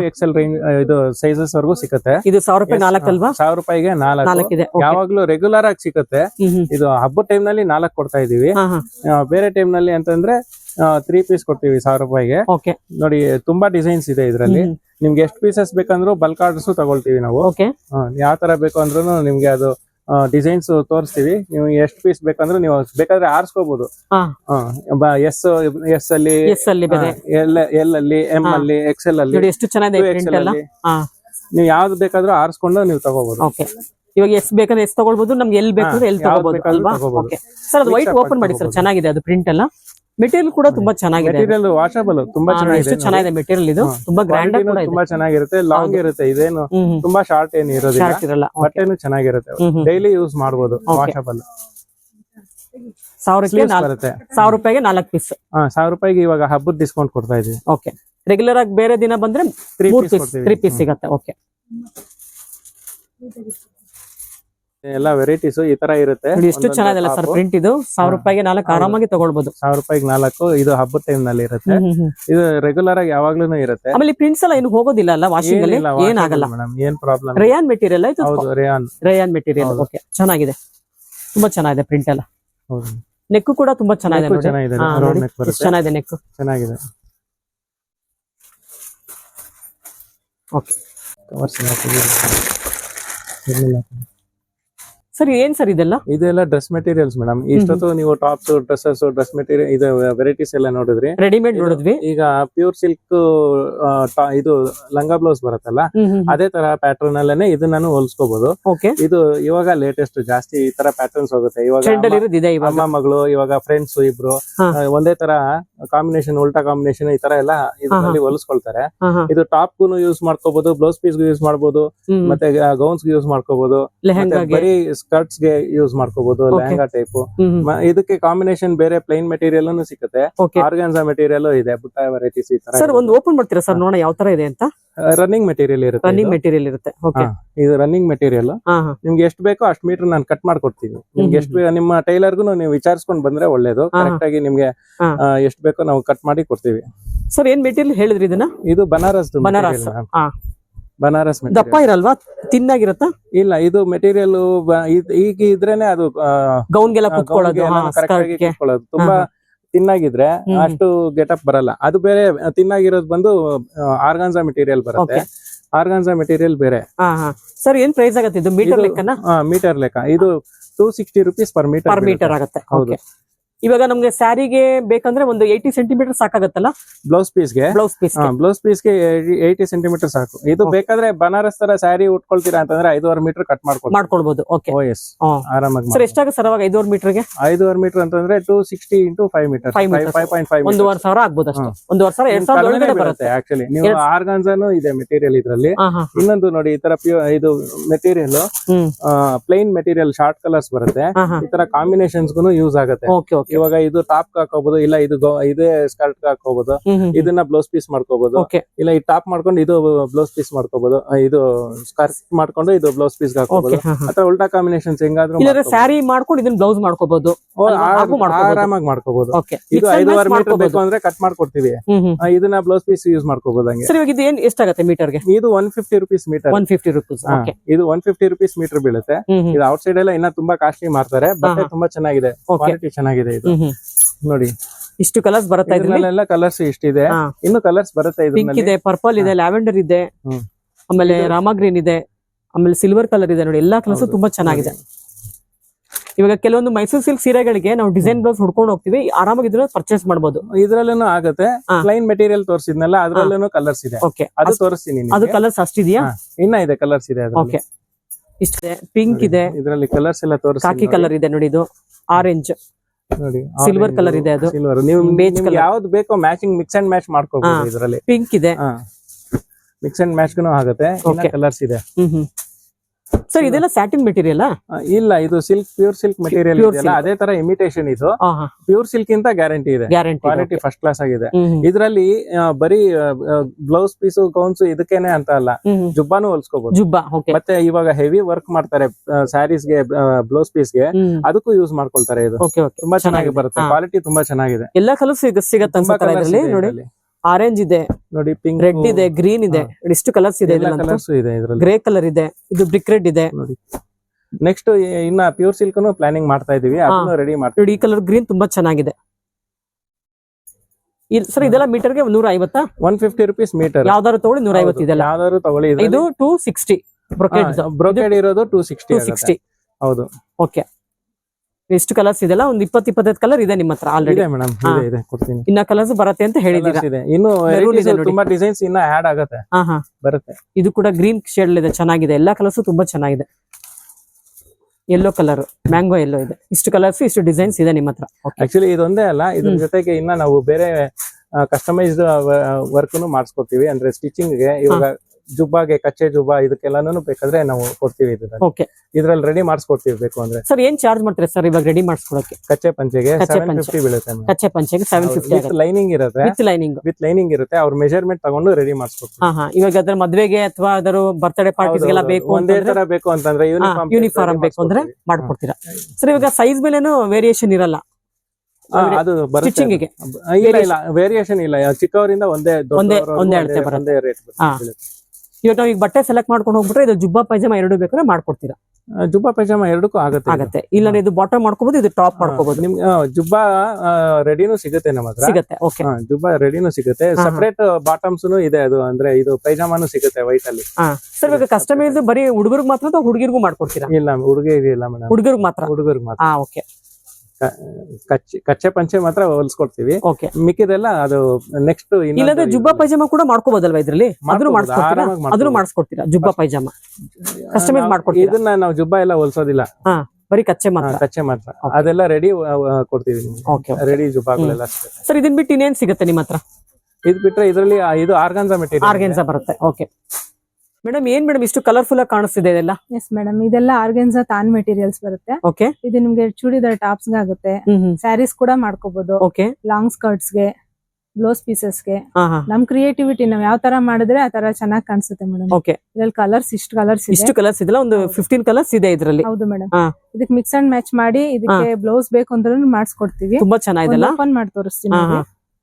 ಎಕ್ಸೆಲ್ ರೇಂಜ್ ಇದು ಸೈಜಸ್ ವರ್ಗೂ ಸಿಗುತ್ತೆ. ಇದು ಸಾವಿರ ರೂಪಾಯಿ ನಾಲ್ಕು ಅಲ್ವಾ? ಸಾವಿರ ರೂಪಾಯಿಗೆ ನಾಲ್ಕು. ಇದೆ. ಯಾವಾಗ್ಲೂ ರೆಗ್ಯುಲರ್ ಆಗಿ ಸಿಗುತ್ತೆ. ಇದು ಹಬ್ಬದ ಟೈಮ್ನಲ್ಲಿ ನಾಲ್ಕು ಕೊಡ್ತಾ ಇದೀವಿ ಬೇರೆ ಟೈಮ್ನಲ್ಲಿ ಅಂತಂದ್ರೆ ತ್ರೀ ಪೀಸ್ ಕೊಡ್ತೀವಿ ಸಾವಿರ ರೂಪಾಯಿಗೆ. ಓಕೆ ನೋಡಿ ತುಂಬಾ ಡಿಸೈನ್ಸ್ ಇದೆ ಇದರಲ್ಲಿ. ನಿಮ್ಗೆ ಎಷ್ಟು ಪೀಸಸ್ ಬೇಕಂದ್ರೂ ಬಲ್ಕ್ ಆರ್ಡರ್ಸ್ ತಗೊಳ್ತೀವಿ ನಾವು. ಯಾವ ತರ ಬೇಕು ಅಂದ್ರೂ ನಿಮ್ಗೆ ಅದು ಡಿಸೈನ್ಸ್ ತೋರಿಸ್ತೀವಿ. ನೀವು ಎಷ್ಟು ಪೀಸ್ ಬೇಕಂದ್ರೆ ನೀವು ಬೇಕಾದ್ರೆ ಆರಿಸ್ಕೋಬಹುದು ಹಾ. ಎಸ್ ಎಸ್ ಅಲ್ಲಿ ಎಸ್ ಅಲ್ಲಿ ಬೇರೆ ಎಲ್ ಎಲ್ ಅಲ್ಲಿ ಎಂ ಅಲ್ಲಿ ಅಲ್ಲಿ ಎಲ್ ಅಲ್ಲಿ ನೋಡಿ ಎಷ್ಟು ಚೆನ್ನಾಗಿದೆ ನೀವು ಯಾವ್ದು ಬೇಕಾದ್ರೂ ಆರಿಸ್ಕೊಂಡು ನೀವು ತಗೋಬಹುದು ಇವಾಗ ಎಸ್ ಬೇಕಂದ್ರೆ ಎಸ್ ತಗೊಳ್ಬಹುದು ನಮ್ಗೆ ಎಲ್ ಬೇಕಂದ್ರೆ ಎಲ್ ತಗೋಬಹುದು ಅಲ್ವಾ? ಸರ್ ಅದು ವೈಟ್ ಓಪನ್ ಮಾಡಿ ಸರ್ ಚೆನ್ನಾಗಿದೆ ಅದು ಪ್ರಿಂಟ್ ಎಲ್ಲ. ಮೆಟೀರಿಯಲ್ ಕೂಡ ತುಂಬಾ ಚೆನ್ನಾಗಿದೆ. ಮೆಟೀರಿಯಲ್ ವಾಷಬಲ್ ತುಂಬಾ ಚೆನ್ನಾಗಿದೆ ಚೆನ್ನಾಗಿದೆ ಮೆಟೀರಿಯಲ್ ಇದು. ತುಂಬಾ ಗ್ರ್ಯಾಂಡ್ ಆಗಿ ಕೂಡ ಇದೆ. ತುಂಬಾ ಚೆನ್ನಾಗಿರುತ್ತೆ ಲಾಂಗ್ ಇರುತ್ತೆ ಇದೇನು ತುಂಬಾ ಶಾರ್ಟ್ ಏನು ಇರೋದಿಲ್ಲ. ಶಾರ್ಟ್ ಇರಲ್ಲ. ಬಟ್ಟೆನು ಚೆನ್ನಾಗಿರುತ್ತೆ. ಡೈಲಿ ಯೂಸ್ ಮಾಡಬಹುದು ವಾಶಬಲ್ ವಾಷಬಲ್ ಸಾವಿರಕ್ಕೆ ಬರುತ್ತೆ. ಸಾವಿರ ರೂಪಾಯಿಗೆ ನಾಲ್ಕು ಪೀಸ್ ಹಾ ಸಾವಿರ ರೂಪಾಯಿಗೆ ಇವಾಗ ಹಬ್ಬದ ಡಿಸ್ಕೌಂಟ್ ಕೊಡ್ತಾ ಇದೀವಿ. ಓಕೆ ರೆಗ್ಯುಲರ್ ಆಗಿ ಬೇರೆ ದಿನ ಬಂದ್ರೆ three piece piece three piece ಸಿಗುತ್ತೆ. ಓಕೆ ಎಲ್ಲ ವೆರೈಟೀಸ್ ಈ ತರ ಇರುತ್ತೆ. ಎಷ್ಟು ಚೆನ್ನಾಗಿಲ್ಲ ಸರ್. ಪ್ರಿಂಟ್ ಇದು? ಸಾವಿರ. ರೂಪಾಯಿಗೆ ನಾಲ್ಕು. ಆರಾಮಾಗಿ ತಗೊಳ್ಬಹುದು ಸಾವಿರ ರೂಪಾಯಿಗೆ ನಾಲ್ಕು ಇದು ಹಬ್ಬದ ಟೈಮ್ನಲ್ಲಿ ಇರುತ್ತೆ. ಇದು ರೆಗ್ಯುಲರ್ ಆಗಿ ಯಾವಾಗ್ಲೂ ಇರುತ್ತೆ. ಆಮೇಲೆ ಪ್ರಿಂಟ್ಸ್ ಎಲ್ಲ ಏನು ಹೋಗೋದಿಲ್ಲ ಅಲ್ಲ ವಾಷಿಂಗ್ ಅಲ್ಲಿ? ಏನಾಗಲ್ಲ. ಮೇಡಮ್ ಏನ್ ಪ್ರಾಬ್ಲಮ್ ರೇಯಾನ್ ಮೆಟೀರಿಯಲ್ ಆಯ್ತು? ಹೌದು ರೇಯಾನ್ ರೇಯಾನ್ ಮೆಟೀರಿಯಲ್ ಓಕೆ ಚೆನ್ನಾಗಿದೆ. ತುಂಬಾ ಚೆನ್ನಾಗಿದೆ ಪ್ರಿಂಟ್ ಎಲ್ಲ. ಹೌದು. ನೆಕ್ ಕೂಡ ತುಂಬಾ ಚೆನ್ನಾಗಿದೆ ಚೆನ್ನಾಗಿದೆ ಚೆನ್ನಾಗಿದೆ ನೆಕ್ ಚೆನ್ನಾಗಿದೆ. ಓಕೆ ಸರ್ ಏನ್ ಸರ್ ಇದೆಲ್ಲ? ಇದೆಲ್ಲ ಡ್ರೆಸ್ ಮೆಟೀರಿಯಲ್ಸ್ ಮೇಡಮ್ ಇಷ್ಟೊತ್ತು ನೀವು ಟಾಪ್ಸ್ ಡ್ರೆಸ್ಸಸ್ ಡ್ರೆಸ್ ಮೆಟೀರಿಯಲ್ ಇದು ವೆರೈಟೀಸ್ ಎಲ್ಲ ನೋಡಿದ್ರಿ. ರೆಡಿಮೇಡ್ ನೋಡಿದ್ವಿ. ಈಗ ಪ್ಯೂರ್ ಸಿಲ್ಕ್ ಇದು ಲಂಗಾ ಬ್ಲೌಸ್ ಬರುತ್ತಲ್ಲ ಅದೇ ತರ ಪ್ಯಾಟರ್ನ್ ಅಲ್ಲೇನೆ ಇದನ್ನ ಹೋಲಿಸ್ಕೋಬಹುದು ಓಕೆ ಇದು ಇವಾಗ ಲೇಟೆಸ್ಟ್ ಜಾಸ್ತಿ ಈ ತರ ಪ್ಯಾಟರ್ನ್ಸ್ ಹೋಗುತ್ತೆ. ಇವಾಗ ಅಮ್ಮ- ಮಗಳು ಇವಾಗ ಫ್ರೆಂಡ್ಸ್ ಇಬ್ರು ಒಂದೇ ತರ ಕಾಂಬಿನೇಷನ್ ಉಲ್ಟಾ ಕಾಂಬಿನೇಷನ್ ಈ ತರ ಎಲ್ಲ ಇದರಲ್ಲಿ ಹೊಲಿಸ್ಕೊಳ್ತಾರೆ. ಇದು ಟಾಪ್ ಗು ಯೂಸ್ ಮಾಡ್ಕೋಬಹುದು ಬ್ಲೌಸ್ ಪೀಸ್ ಯೂಸ್ ಮಾಡಬಹುದು ಮತ್ತೆ ಗೌನ್ಸ್ ಯೂಸ್ ಮಾಡ್ಕೋಬಹುದು ಬರೀ ಸ್ಕರ್ಟ್ಸ್ಗೆ ಯೂಸ್ ಮಾಡ್ಕೋಬಹುದು. ಲೆಹಂಗಾ ಟೈಪ್. ಇದಕ್ಕೆ ಕಾಂಬಿನೇಷನ್ ಬೇರೆ ಪ್ಲೈನ್ ಮೆಟೀರಿಯಲ್ ಸಿಗುತ್ತೆ ಆರ್ಗಾನ್ಸಾ ಮೆಟೀರಿಯಲ್ ಇದೆ ಬುಟ್ಟ ವೆರೈಟೀಸ್ ಈ ತರ ಸರ್ ಒಂದು ಓಪನ್ ಮಾಡ್ತೀರಾ ಸರ್ ನೋಡೋಣ ಯಾವ ತರ ಇದೆ ಅಂತ. ರನ್ನಿಂಗ್ ಮೆಟೀರಿಯಲ್ ಇರುತ್ತೆ ರನ್ನಿಂಗ್. ಮೆಟೀರಿಯಲ್ ಇರುತ್ತೆ. ಓಕೆ ಇದು ರನ್ನಿಂಗ್ ಮೆಟೀರಿಯಲ್ ನಿಮ್ಗೆ ಎಷ್ಟು ಬೇಕೋ ಅಷ್ಟು ಮೀಟರ್ ನಾನು ಕಟ್ ಮಾಡ್ಕೊಡ್ತೀನಿ. ನಿಮ್ಗೆ ಎಷ್ಟು ನಿಮ್ಮ ಟೈಲರ್ಗೂ ನೀವು ವಿಚಾರಿಸ್ಕೊಂಡು ಬಂದ್ರೆ ಒಳ್ಳೇದು. ಕರೆಕ್ಟ್ ಆಗಿ ನಿಮ್ಗೆ. ಎಷ್ಟು ಬೇಕೋ ನಾವು ಕಟ್ ಮಾಡಿ ಕೊಡ್ತೀವಿ. ಸರ್ ಏನ್ ಮೆಟೀರಿಯಲ್ ಹೇಳಿದ್ರಿ ಇದನ್ನ? ಇದು ಬನಾರಸ್ ಬನಾರಸ್. ಬನಾರಸ್ ದಪ್ಪ. ಇರಲ್ವಾ? ತಿನ್ನಾಗಿರತ್ತಾ? ಇಲ್ಲ ಇದು ಮೆಟೀರಿಯಲ್ ಈಗ ಇದ್ರೇನೆ ಅದು ಗೌನ್ ಗೆಲ್ಲ ಕರೆಕ್ಟ್ ಆಗಿ ಕುತ್ಕೊಳ್ಳೋದು. ತುಂಬಾ. ತಿನ್ನಾಗಿದ್ರೆ. ಅಷ್ಟು ಗೆಟಪ್ ಬರಲ್ಲ. ಅದು ಬೇರೆ ತಿನ್ನಾಗಿರೋದು ಬಂದು ಆರ್ಗಾನ್ಸಾ ಮೆಟೀರಿಯಲ್ ಬರುತ್ತೆ. ಆರ್ಗಾನ್ಸಾ ಮೆಟೀರಿಯಲ್ ಬೇರೆ. ಸರ್ ಏನ್ ಪ್ರೈಸ್ ಆಗತ್ತೆ ಇದು? ಮೀಟರ್ ಲೆಕ್ಕನ? ಮೀಟರ್ ಲೆಕ್ಕ. ಇದು two sixty rupees per metre per metre ಆಗುತ್ತೆ. ಹೌದು. ಇವಾಗ ನಮ್ಗೆ ಸ್ಯಾರಿಗೆ ಬೇಕಂದ್ರೆ ಒಂದು ಏಯ್ಟಿ ಸೆಂಟಿಮೀಟರ್ ಸಾಕಾಗತ್ತಲ್ಲ? ಬ್ಲೌಸ್ ಪೀಸ್ಗೆ ಬ್ಲೌಸ್ ಪೀಸ್ ಬ್ಲೌಸ್ ಪೀಸ್ಗೆ ಏಯ್ಟಿ ಸೆಂಟಿಮೀಟರ್ ಸಾಕು. ಇದು. ಬೇಕಾದ್ರೆ ಬನಾರಸ್ ತರ ಸ್ಯಾರಿ ಉಟ್ಕೊಳ್ತೀರಾ ಅಂತಂದ್ರೆ ಐದೂವರೆ ಮೀಟರ್ ಕಟ್ ಮಾಡ್ಕೊಂಡು ಮಾಡ್ಕೊಳ್ಬಹುದು ಓಕೆ ಎಸ್. ಆರಾಮಾಗಿ ಸರ್ ಎಷ್ಟಾಗುತ್ತೆ ಸರ್ ಅವಾಗ ಮೀಟರ್ ಮೀಟರ್ಗೆ ಐದುವರೆ ಮೀಟರ್ ಅಂತಂದ್ರೆ two sixty into five metre. Five point five ಒಂದೂವರೆ ಸಾವಿರ ಆಗ್ಬೋದು ಅಷ್ಟೇ. ಒಂದೂವರೆ ಸಾವಿರ ಎರಡ್ ಬರುತ್ತೆ. ಆಕ್ಚುಲಿ ನೀವು ಆರ್ಗಾನ್ಸನು ಇದೆ ಮೆಟೀರಿಯಲ್ ಇದ್ರಲ್ಲಿ. ಇನ್ನೊಂದು ನೋಡಿ ಈ ತರ ಇದು material plain material short colours ಬರುತ್ತೆ. ಈ ತರ ಕಾಂಬಿನೇಷನ್ಸ್ ಯೂಸ್ ಆಗುತ್ತೆ. ಓಕೆ ಓಕೆ ಇವಾಗ ಇದು ಟಾಪ್ ಹಾಕೋಬಹುದು ಇಲ್ಲ ಇದು ಇದೇ ಸ್ಕರ್ಟ್ ಹಾಕೋಬಹುದು ಇದನ್ನ ಬ್ಲೌಸ್ ಪೀಸ್ ಮಾಡ್ಕೋಬಹುದು ಇಲ್ಲ ಈ ಟಾಪ್ ಮಾಡ್ಕೊಂಡು ಇದು ಬ್ಲೌಸ್ ಪೀಸ್ ಮಾಡ್ಕೋಬಹುದು ಇದು ಸ್ಕರ್ಟ್ ಮಾಡ್ಕೊಂಡು ಇದು ಬ್ಲೌಸ್ ಪೀಸ್ ಹಾಕೋಬಹುದು ಅಥವಾ ಉಲ್ಟಾ ಕಾಂಬಿನೇಷನ್ ಹೆಂಗಾದ್ರೂ ಸ್ಯಾರಿ ಮಾಡ್ಕೊಂಡು ಇದನ್ನ ಬ್ಲೌಸ್ ಮಾಡ್ಕೋಬಹುದು. ಆರಾಮಾಗಿ ಮಾಡ್ಕೋಬಹುದು ಇದು ಐದುವರೆ ಮೀಟರ್ ಬೇಕು ಅಂದ್ರೆ ಕಟ್ ಮಾಡ್ಕೊಡ್ತೀವಿ. ಇದನ್ನ ಬ್ಲೌಸ್ ಪೀಸ್ ಯೂಸ್ ಮಾಡ್ಕೋಬಹುದು ಹಂಗೆ. ಸರ್ ಇವಾಗ ಇದು ಏನ್ ಮೀಟರ್ ಮೀಟರ್ಗೆ ಇದು one fifty rupees metre one fifty rupees ಇದು ಒನ್ ಫಿಫ್ಟಿ ರುಪೀಸ್ ಮೀಟರ್ ಬೀಳುತ್ತೆ. ಇದು ಔಟ್ ಸೈಡ್ ಎಲ್ಲ ಇನ್ನ ತುಂಬಾ ಕಾಸ್ಟ್ಲಿ ಮಾಡ್ತಾರೆ ಬಟ್ಟೆ ತುಂಬಾ ಚೆನ್ನಾಗಿದೆ ಕ್ವಾಲಿಟಿ ಚೆನ್ನಾಗಿದೆ ಇದು. ಹ್ಮ್ ಹ್ಮ್. ನೋಡಿ. ಇಷ್ಟು ಕಲರ್ಸ್ ಬರುತ್ತಾ ಇದ್ರೆ ಇದ್ರಲ್ಲೆಲ್ಲ ಕಲರ್ಸ್ ಇಷ್ಟಿದೆ. ಇದೆ ಇನ್ನು ಕಲರ್ಸ್ ಬರುತ್ತೆ ಪಿಂಕ್ ಇದೆ ಪರ್ಪಲ್ ಇದೆ ಲ್ಯಾವೆಂಡರ್ ಇದೆ ಆಮೇಲೆ ರಾಮ ಗ್ರೀನ್ ಇದೆ ಆಮೇಲೆ ಸಿಲ್ವರ್ ಕಲರ್ ಇದೆ ನೋಡಿ. ಎಲ್ಲಾ ಕಲರ್ಸ್ ತುಂಬಾ ಚೆನ್ನಾಗಿದೆ. ಇವಾಗ ಕೆಲವೊಂದು ಮೈಸೂರು ಸಿಲ್ಕ್ ಸೀರೆಗಳಿಗೆ ನಾವು ಡಿಸೈನ್ ಬ್ಲೌಸ್ ಹುಡ್ಕೊಂಡು ಹೋಗ್ತೀವಿ. ಆರಾಮಾಗಿ ಇದ್ರ ಪರ್ಚೇಸ್ ಮಾಡಬಹುದು ಇದ್ರಲ್ಲೂ ಆಗುತ್ತೆ. ಲೈನ್ ಪ್ಲೈನ್ ಮೆಟೀರಿಯಲ್ ತೋರಿಸಿದ್ನಲ್ಲ ಅದ್ರಲ್ಲೂ ಕಲರ್ಸ್ ಇದೆ. ಓಕೆ ಅದು ತೋರಿಸ್ತೀನಿ ಅದು ಕಲರ್ಸ್ ಅಷ್ಟಿದೆಯಾ? ಇನ್ನ ಇದೆ ಕಲರ್ಸ್ ಇದೆ. ಓಕೆ ಇಷ್ಟೇ ಪಿಂಕ್ ಇದೆ. ಇದರಲ್ಲಿ ಕಲರ್ಸ್ ಎಲ್ಲ ತೋರಿಸಿ ಕಾಕಿ ಕಲರ್ ಇದೆ ನೋಡಿ ಇದು. ಆರೆಂಜ್ ನೋಡಿ ಸಿಲ್ವರ್ ಕಲರ್ ಇದೆ ಅದು. ಸಿಲ್ವರ್ ನೀವು ಯಾವ್ದು ಬೇಕೋ ಮ್ಯಾಚಿಂಗ್ ಮಿಕ್ಸ್ ಅಂಡ್ ಮ್ಯಾಚ್ ಮಾಡ್ಕೋಬಹುದು ಇದರಲ್ಲಿ. ಪಿಂಕ್ ಇದೆ. ಮಿಕ್ಸ್ ಅಂಡ್ ಮ್ಯಾಚ್ ಆಗುತ್ತೆ. ಕಲರ್ಸ್ ಇದೆ. ಸರ್ ಇದೆಲ್ಲ ಸ್ಯಾಟಿನ್ ಮೆಟೀರಿಯಲ್ ಇಲ್ಲ ಇದು ಸಿಲ್ಕ್ ಪ್ಯೂರ್ ಸಿಲ್ಕ್ ಮೆಟೀರಿಯಲ್ ಇದೆಯಲ್ಲ ಅದೇ ತರ ಇಮಿಟೇಷನ್ ಇದು. ಪ್ಯೂರ್ ಸಿಲ್ಕ್ ಇಂತ ಗ್ಯಾರಂಟಿ ಇದೆ. ಕ್ವಾಲಿಟಿ ಫಸ್ಟ್ ಕ್ಲಾಸ್ ಆಗಿದೆ. ಇದರಲ್ಲಿ ಬರೀ ಬ್ಲೌಸ್ ಪೀಸು ಗೌನ್ಸ್ ಇದಕ್ಕೇನೆ ಅಂತ ಅಲ್ಲ. ಜುಬ್ಬಾನು ಹೊಲ್ಸ್ಕೋಬಹುದು ಜುಬ್ಬಾ ಮತ್ತೆ ಇವಾಗ ಹೆವಿ ವರ್ಕ್ ಮಾಡ್ತಾರೆ ಸ್ಯಾರೀಸ್ಗೆ ಬ್ಲೌಸ್ ಪೀಸ್ಗೆ. ಅದಕ್ಕೂ ಯೂಸ್ ಮಾಡ್ಕೊಳ್ತಾರೆ ಇದು. ತುಂಬಾ ಚೆನ್ನಾಗಿ ಬರುತ್ತೆ. ಕ್ವಾಲಿಟಿ ತುಂಬಾ ಚೆನ್ನಾಗಿದೆ. ಎಲ್ಲ ಕಲರ್ ಸಿಗುತ್ತೆ ನೋಡಿ. ಆರೆಂಜ್ ಇದೆ. ನೋಡಿ ಪಿಂಕ್ ರೆಡ್ ಇದೆ ಗ್ರೀನ್ ಇದೆ. ಇಷ್ಟು ಕಲರ್ಸ್ ಇದೆ ಕಲರ್ಸ್ ಇದೆ ಇದ್ರಲ್ಲಿ. ಗ್ರೇ ಕಲರ್ ಇದೆ ಇದು ಬ್ರಿಕ್ ರೆಡ್ ಇದೆ. ನೋಡಿ. ನೆಕ್ಸ್ಟ್ ಇನ್ನ ಪ್ಯೂರ್ ಸಿಲ್ಕ್ ಪ್ಲಾನಿಂಗ್ ಮಾಡ್ತಾ ಇದೀವಿ. ಅದನ್ನು ರೆಡಿ ಮಾಡ್ತೀವಿ. ಈ ಕಲರ್ ಗ್ರೀನ್ ತುಂಬಾ ಚೆನ್ನಾಗಿದೆ. ಸರ್ ಇದೆಲ್ಲ ಮೀಟರ್ಗೆ ನೂರ ಐವತ್ತಾ ಒನ್ ಫಿಫ್ಟಿ ರುಪೀಸ್ ಮೀಟರ್ ಯಾವ್ದಾದ್ರು ತಗೊಳ್ಳಿ ನೂರ ಐವತ್ತು ಇದೆಲ್ಲ. ಯಾವ್ದಾದ್ರು ತಗೊಳ್ಳಿ ಇದು ಟೂ ಸಿಕ್ಸ್ಟಿ ಬ್ರೋಕೆಟ್ ಬ್ರೋಕೆಡ್ ಇರೋದು ಟೂ ಸಿಕ್ಸ್ಟಿ ಸಿಕ್ಸ್ಟಿ ಹೌದು. ಓಕೆ ಎಷ್ಟು ಕಲರ್ಸ್ ಇದೆಲ್ಲ ಒಂದು ಇಪ್ಪತ್ ಇಪ್ಪತ್ತೈದು ಕಲರ್ ಇದೆ ನಿಮ್ಮ ಹತ್ರ ಆಲ್ರೆಡಿ ಇದೆ ಮೇಡಮ್ ಇದೆ ಇದೆ ಕೊಡ್ತೀನಿ. ಇನ್ನ ಕಲರ್ಸ್ ಬರತ್ತೆ ಅಂತ ಹೇಳಿದೀರಾ. ಇದೆ. ಇನ್ನು varieties ಇದೆ ನೋಡಿ. ತುಂಬಾ ಡಿಸೈನ್ಸ್ ಇನ್ನ ಆಡ್ ಆಗುತ್ತೆ. ಹಾ ಹಾ. ಬರುತ್ತೆ. ಇದು ಕೂಡ ಗ್ರೀನ್ ಶೇಡ್ ಇದೆ ಚೆನ್ನಾಗಿದೆ. ಎಲ್ಲಾ ಕಲರ್ಸ್ ತುಂಬಾ ಚೆನ್ನಾಗಿದೆ. ಯೆಲ್ಲೋ ಕಲರ್ ಮ್ಯಾಂಗೋ ಯೆಲ್ಲೋ ಇದೆ. ಇಷ್ಟು ಕಲರ್ಸ್ ಇಷ್ಟು ಡಿಸೈನ್ಸ್ ಇದೆ ನಿಮ್ಮ ಹತ್ರ. ಆಕ್ಚುಲಿ ಇದೊಂದೇ ಅಲ್ಲ. ಇದ್ರ ಜೊತೆಗೆ ಇನ್ನ ನಾವು ಬೇರೆ ಕಸ್ಟಮೈಸ್ಡ್ ವರ್ಕ್ ಮಾಡಿಸ್ಕೊತೀವಿ ಅಂದ್ರೆ ಸ್ಟಿಚಿಂಗ್ಗೆ ಇವಾಗ ಜುಬ್ಬಾಗೆ ಕಚ್ಚೆ ಜುಬ್ಬಾ ಇದಕ್ಕೆಲ್ಲಾನು ಬೇಕಾದ್ರೆ ನಾವು ಕೊಡ್ತೀವಿ ಇದ್ರಲ್ಲಿ. ಓಕೆ ಇದ್ರಲ್ಲಿ ರೆಡಿ ಮಾಡಿಸ್ಕೊಡ್ತೀವಿ ಬೇಕು ಅಂದ್ರೆ. ಸರ್ ಏನ್ ಚಾರ್ಜ್ ಮಾಡ್ತಾರೆ ಸರ್ ಇವಾಗ ರೆಡಿ ಮಾಡಿಸ್ಕೊಡಕ್ಕೆ ಕಚ್ಚೆ ಪಂಚೆಗೆ ಸೆವೆನ್. ಫಿಫ್ಟಿ ಬೀಳುತ್ತೆ ಕಚ್ಚೆ ಪಂಚೆಗೆ ಸೆವೆನ್ ಫಿಫ್ಟಿ ವಿತ್ ಲೈನಿಂಗ್ ಇರುತ್ತೆ. ವಿತ್ ಲೈನಿಂಗ್ ವಿತ್ ಲೈನಿಂಗ್ ಇರುತ್ತೆ. ಅವ್ರ ಮೆಜರ್ಮೆಂಟ್ ತಗೊಂಡು ರೆಡಿ ಮಾಡಿಸ್ಕೊಡ್ತೀವಿ. ಹಾ ಇವಾಗ ಅದ್ರ ಮದ್ವೆಗೆ ಅಥವಾ ಅದರ ಬರ್ತ್ಡೇ ಪಾರ್ಟಿಗೆಲ್ಲ ಬೇಕು ಒಂದೇ ತರ ಬೇಕು ಅಂತಂದ್ರೆ ಯೂನಿಫಾರ್ಮ್ ಬೇಕು ಅಂದ್ರೆ ಮಾಡ್ಕೊಡ್ತೀರಾ? ಸರ್ ಇವಾಗ ಸೈಜ್ ಮೇಲೇನು ವೇರಿಯೇಷನ್ ಇರಲ್ಲ. ಅದು ಇಲ್ಲ ಇಲ್ಲ. ವೇರಿಯೇಷನ್ ಇಲ್ಲ. ಚಿಕ್ಕವರಿಂದ ಒಂದೇ ಒಂದೇ- ಒಂದೇ ರೇಟ್. ಇವಾಗ ನಾವು ಈಗ ಬಟ್ಟೆ ಸೆಲೆಕ್ಟ್ ಮಾಡ್ಕೊಂಡು ಹೋಗ್ಬಿಟ್ರೆ ಇದು ಜುಬ್ಬಾ ಪೈಜಾಮ ಎರಡು ಬೇಕಾದ್ರೆ ಮಾಡ್ಕೊಡ್ತೀರಾ. ಜುಬ್ಬಾ ಪೈಜಾಮ ಎರಡಕ್ಕೂ ಆಗುತ್ತೆ ಆಗುತ್ತೆ. ಇಲ್ಲ ಇದು ಬಾಟಮ್ ಮಾಡ್ಕೋಬಹುದು ಇದು ಟಾಪ್ ಮಾಡ್ಕೋಬಹುದು ನಿಮ್ಗೆ ಜುಬ್ಬಾ ರೆಡಿನೂ ಸಿಗುತ್ತೆ ನಮ್ಮ ಹತ್ರ. ಸಿಗುತ್ತೆ ಓಕೆ ಜುಬ್ಬಾ ರೆಡಿನೂ ಸಿಗುತ್ತೆ. ಸೆಪರೇಟ್ ಬಾಟಮ್ಸ್ ಇದೆ ಅದು. ಅಂದ್ರೆ ಇದು ಪೈಜಾಮಾನು ಸಿಗುತ್ತೆ ವೈಟ್ ಅಲ್ಲಿ. ಸರ್ ಇವಾಗ ಕಸ್ಟಮೈಸ್ ಬರೀ ಹುಡುಗರಿಗೆ ಮಾತ್ರ ಹುಡುಗಿಗೂ ಹುಡುಗಿರ್ಗೂ ಮಾಡ್ಕೊಡ್ತೀರಾ? ಇಲ್ಲ ಹುಡುಗೇ ಇಲ್ಲ ಮೇಡಮ್ ಹುಡುಗರಿಗೆ ಮಾತ್ರ? ಹುಡುಗರಿಗೆ ಮಾತ್ರ. ಓಕೆ ಕಚ್ಚೆ ಕಚ್ಚೆ ಪಂಚೆ ಮಾತ್ರ ಹೊಲ್ಸ್ಕೊಡ್ತೀವಿ. ಓಕೆ ಮಿಕ್ಕಿದೆಲ್ಲ ಅದು ನೆಕ್ಸ್ಟ್ ಇಲ್ಲಾಂದ್ರೆ ಜುಬ್ಬಾ ಪೈಜಾಮ ಕೂಡ ಮಾಡ್ಕೋಬಹುದಲ್ವಾ ಇದ್ರಲ್ಲಿ? ಅದನ್ನು ಮಾಡಿಸ್ಕೊಡ್ತೀರಾ. ಅದನ್ನು ಮಾಡಿಸ್ಕೊಡ್ತೀರಾ? ಜುಬ್ಬಾ ಪೈಜಾಮ. ಕಸ್ಟಮೈಸ್ ಮಾಡ್ಕೊಡ್ತೀವಿ ಇದನ್ನ ನಾವು ಜುಬ್ಬಾ ಎಲ್ಲ ಹೊಲ್ಸೋದಿಲ್ಲ. ಬರೀ ಕಚ್ಚೆ ಮಾತ್ರ. ಕಚ್ಚೆ ಮಾತ್ರ. ಅದೆಲ್ಲ ರೆಡಿ ಕೊಡ್ತೀವಿ ಓಕೆ ರೆಡಿ ಜುಬ್ಬಾಗಳೆಲ್ಲ ಸರ್ ಇದನ್ ಬಿಟ್ಟು ಇನ್ನೇನ್ ಸಿಗುತ್ತೆ ನಿಮ್ಮ ಹತ್ರ? ಇದ್ ಬಿಟ್ರೆ ಇದರಲ್ಲಿ ಇದು ಆರ್ಗಾನ್ಸಾ ಮೆಟೀರಿಯಲ್. ಆರ್ಗಾನ್ಸಾ ಬರುತ್ತೆ. ಓಕೆ ಮೇಡಮ್ ಏನ್ ಮೇಡಮ್ ಇಷ್ಟು ಕಲರ್ಫುಲ್ ಆಗಿ ಕಾಣಿಸ್ತಿದೆ ಇದೆಲ್ಲ? ಎಸ್ ಮೇಡಮ್ ಇದೆಲ್ಲ ಆರ್ಗೆನ್ಸಾ ತಾನ್ ಮೆಟೀರಿಯಲ್ಸ್ ಬರುತ್ತೆ. ಓಕೆ ಇದು ನಿಮ್ಗೆ ಚೂಡಿದಾರ್ ಟಾಪ್ಸ್ ಆಗುತ್ತೆ ಹ್ಮ್ ಹ್ಮ್. ಸ್ಯಾರೀಸ್ ಕೂಡ ಮಾಡ್ಕೋಬಹುದು ಓಕೆ ಲಾಂಗ್ ಸ್ಕರ್ಟ್ಸ್ಗೆ ಬ್ಲೌಸ್ ಪೀಸಸ್ಗೆ. ನಮ್ ಕ್ರಿಯೇಟಿವಿಟಿ ನಾವ್ ಯಾವ ತರ ಮಾಡಿದ್ರೆ ಆ ತರ ಚೆನ್ನಾಗಿ ಕಾಣಿಸುತ್ತೆ ಮೇಡಮ್ ಓಕೆ ಇದ್ರಲ್ಲಿ ಕಲರ್ಸ್ ಇಷ್ಟು ಕಲರ್ಸ್ ಇಷ್ಟು ಕಲರ್ಸ್ ಇದೆಲ್ಲ ಒಂದು. ಫಿಫ್ಟೀನ್ ಕಲರ್ಸ್ ಇದೆ ಇದರಲ್ಲಿ. ಹೌದು ಮೇಡಮ್. ಇದಕ್ಕೆ ಮಿಕ್ಸ್ ಅಂಡ್ ಮ್ಯಾಚ್ ಮಾಡಿ ಇದಕ್ಕೆ ಬ್ಲೌಸ್ ಬೇಕು ಅಂದ್ರೂ ಮಾಡಿಸ್ಕೊಡ್ತೀವಿ. ತುಂಬಾ ಚೆನ್ನಾಗಿದೆ ಓಪನ್ ಮಾಡಿ ತೋರಿಸ್ತೀನಿ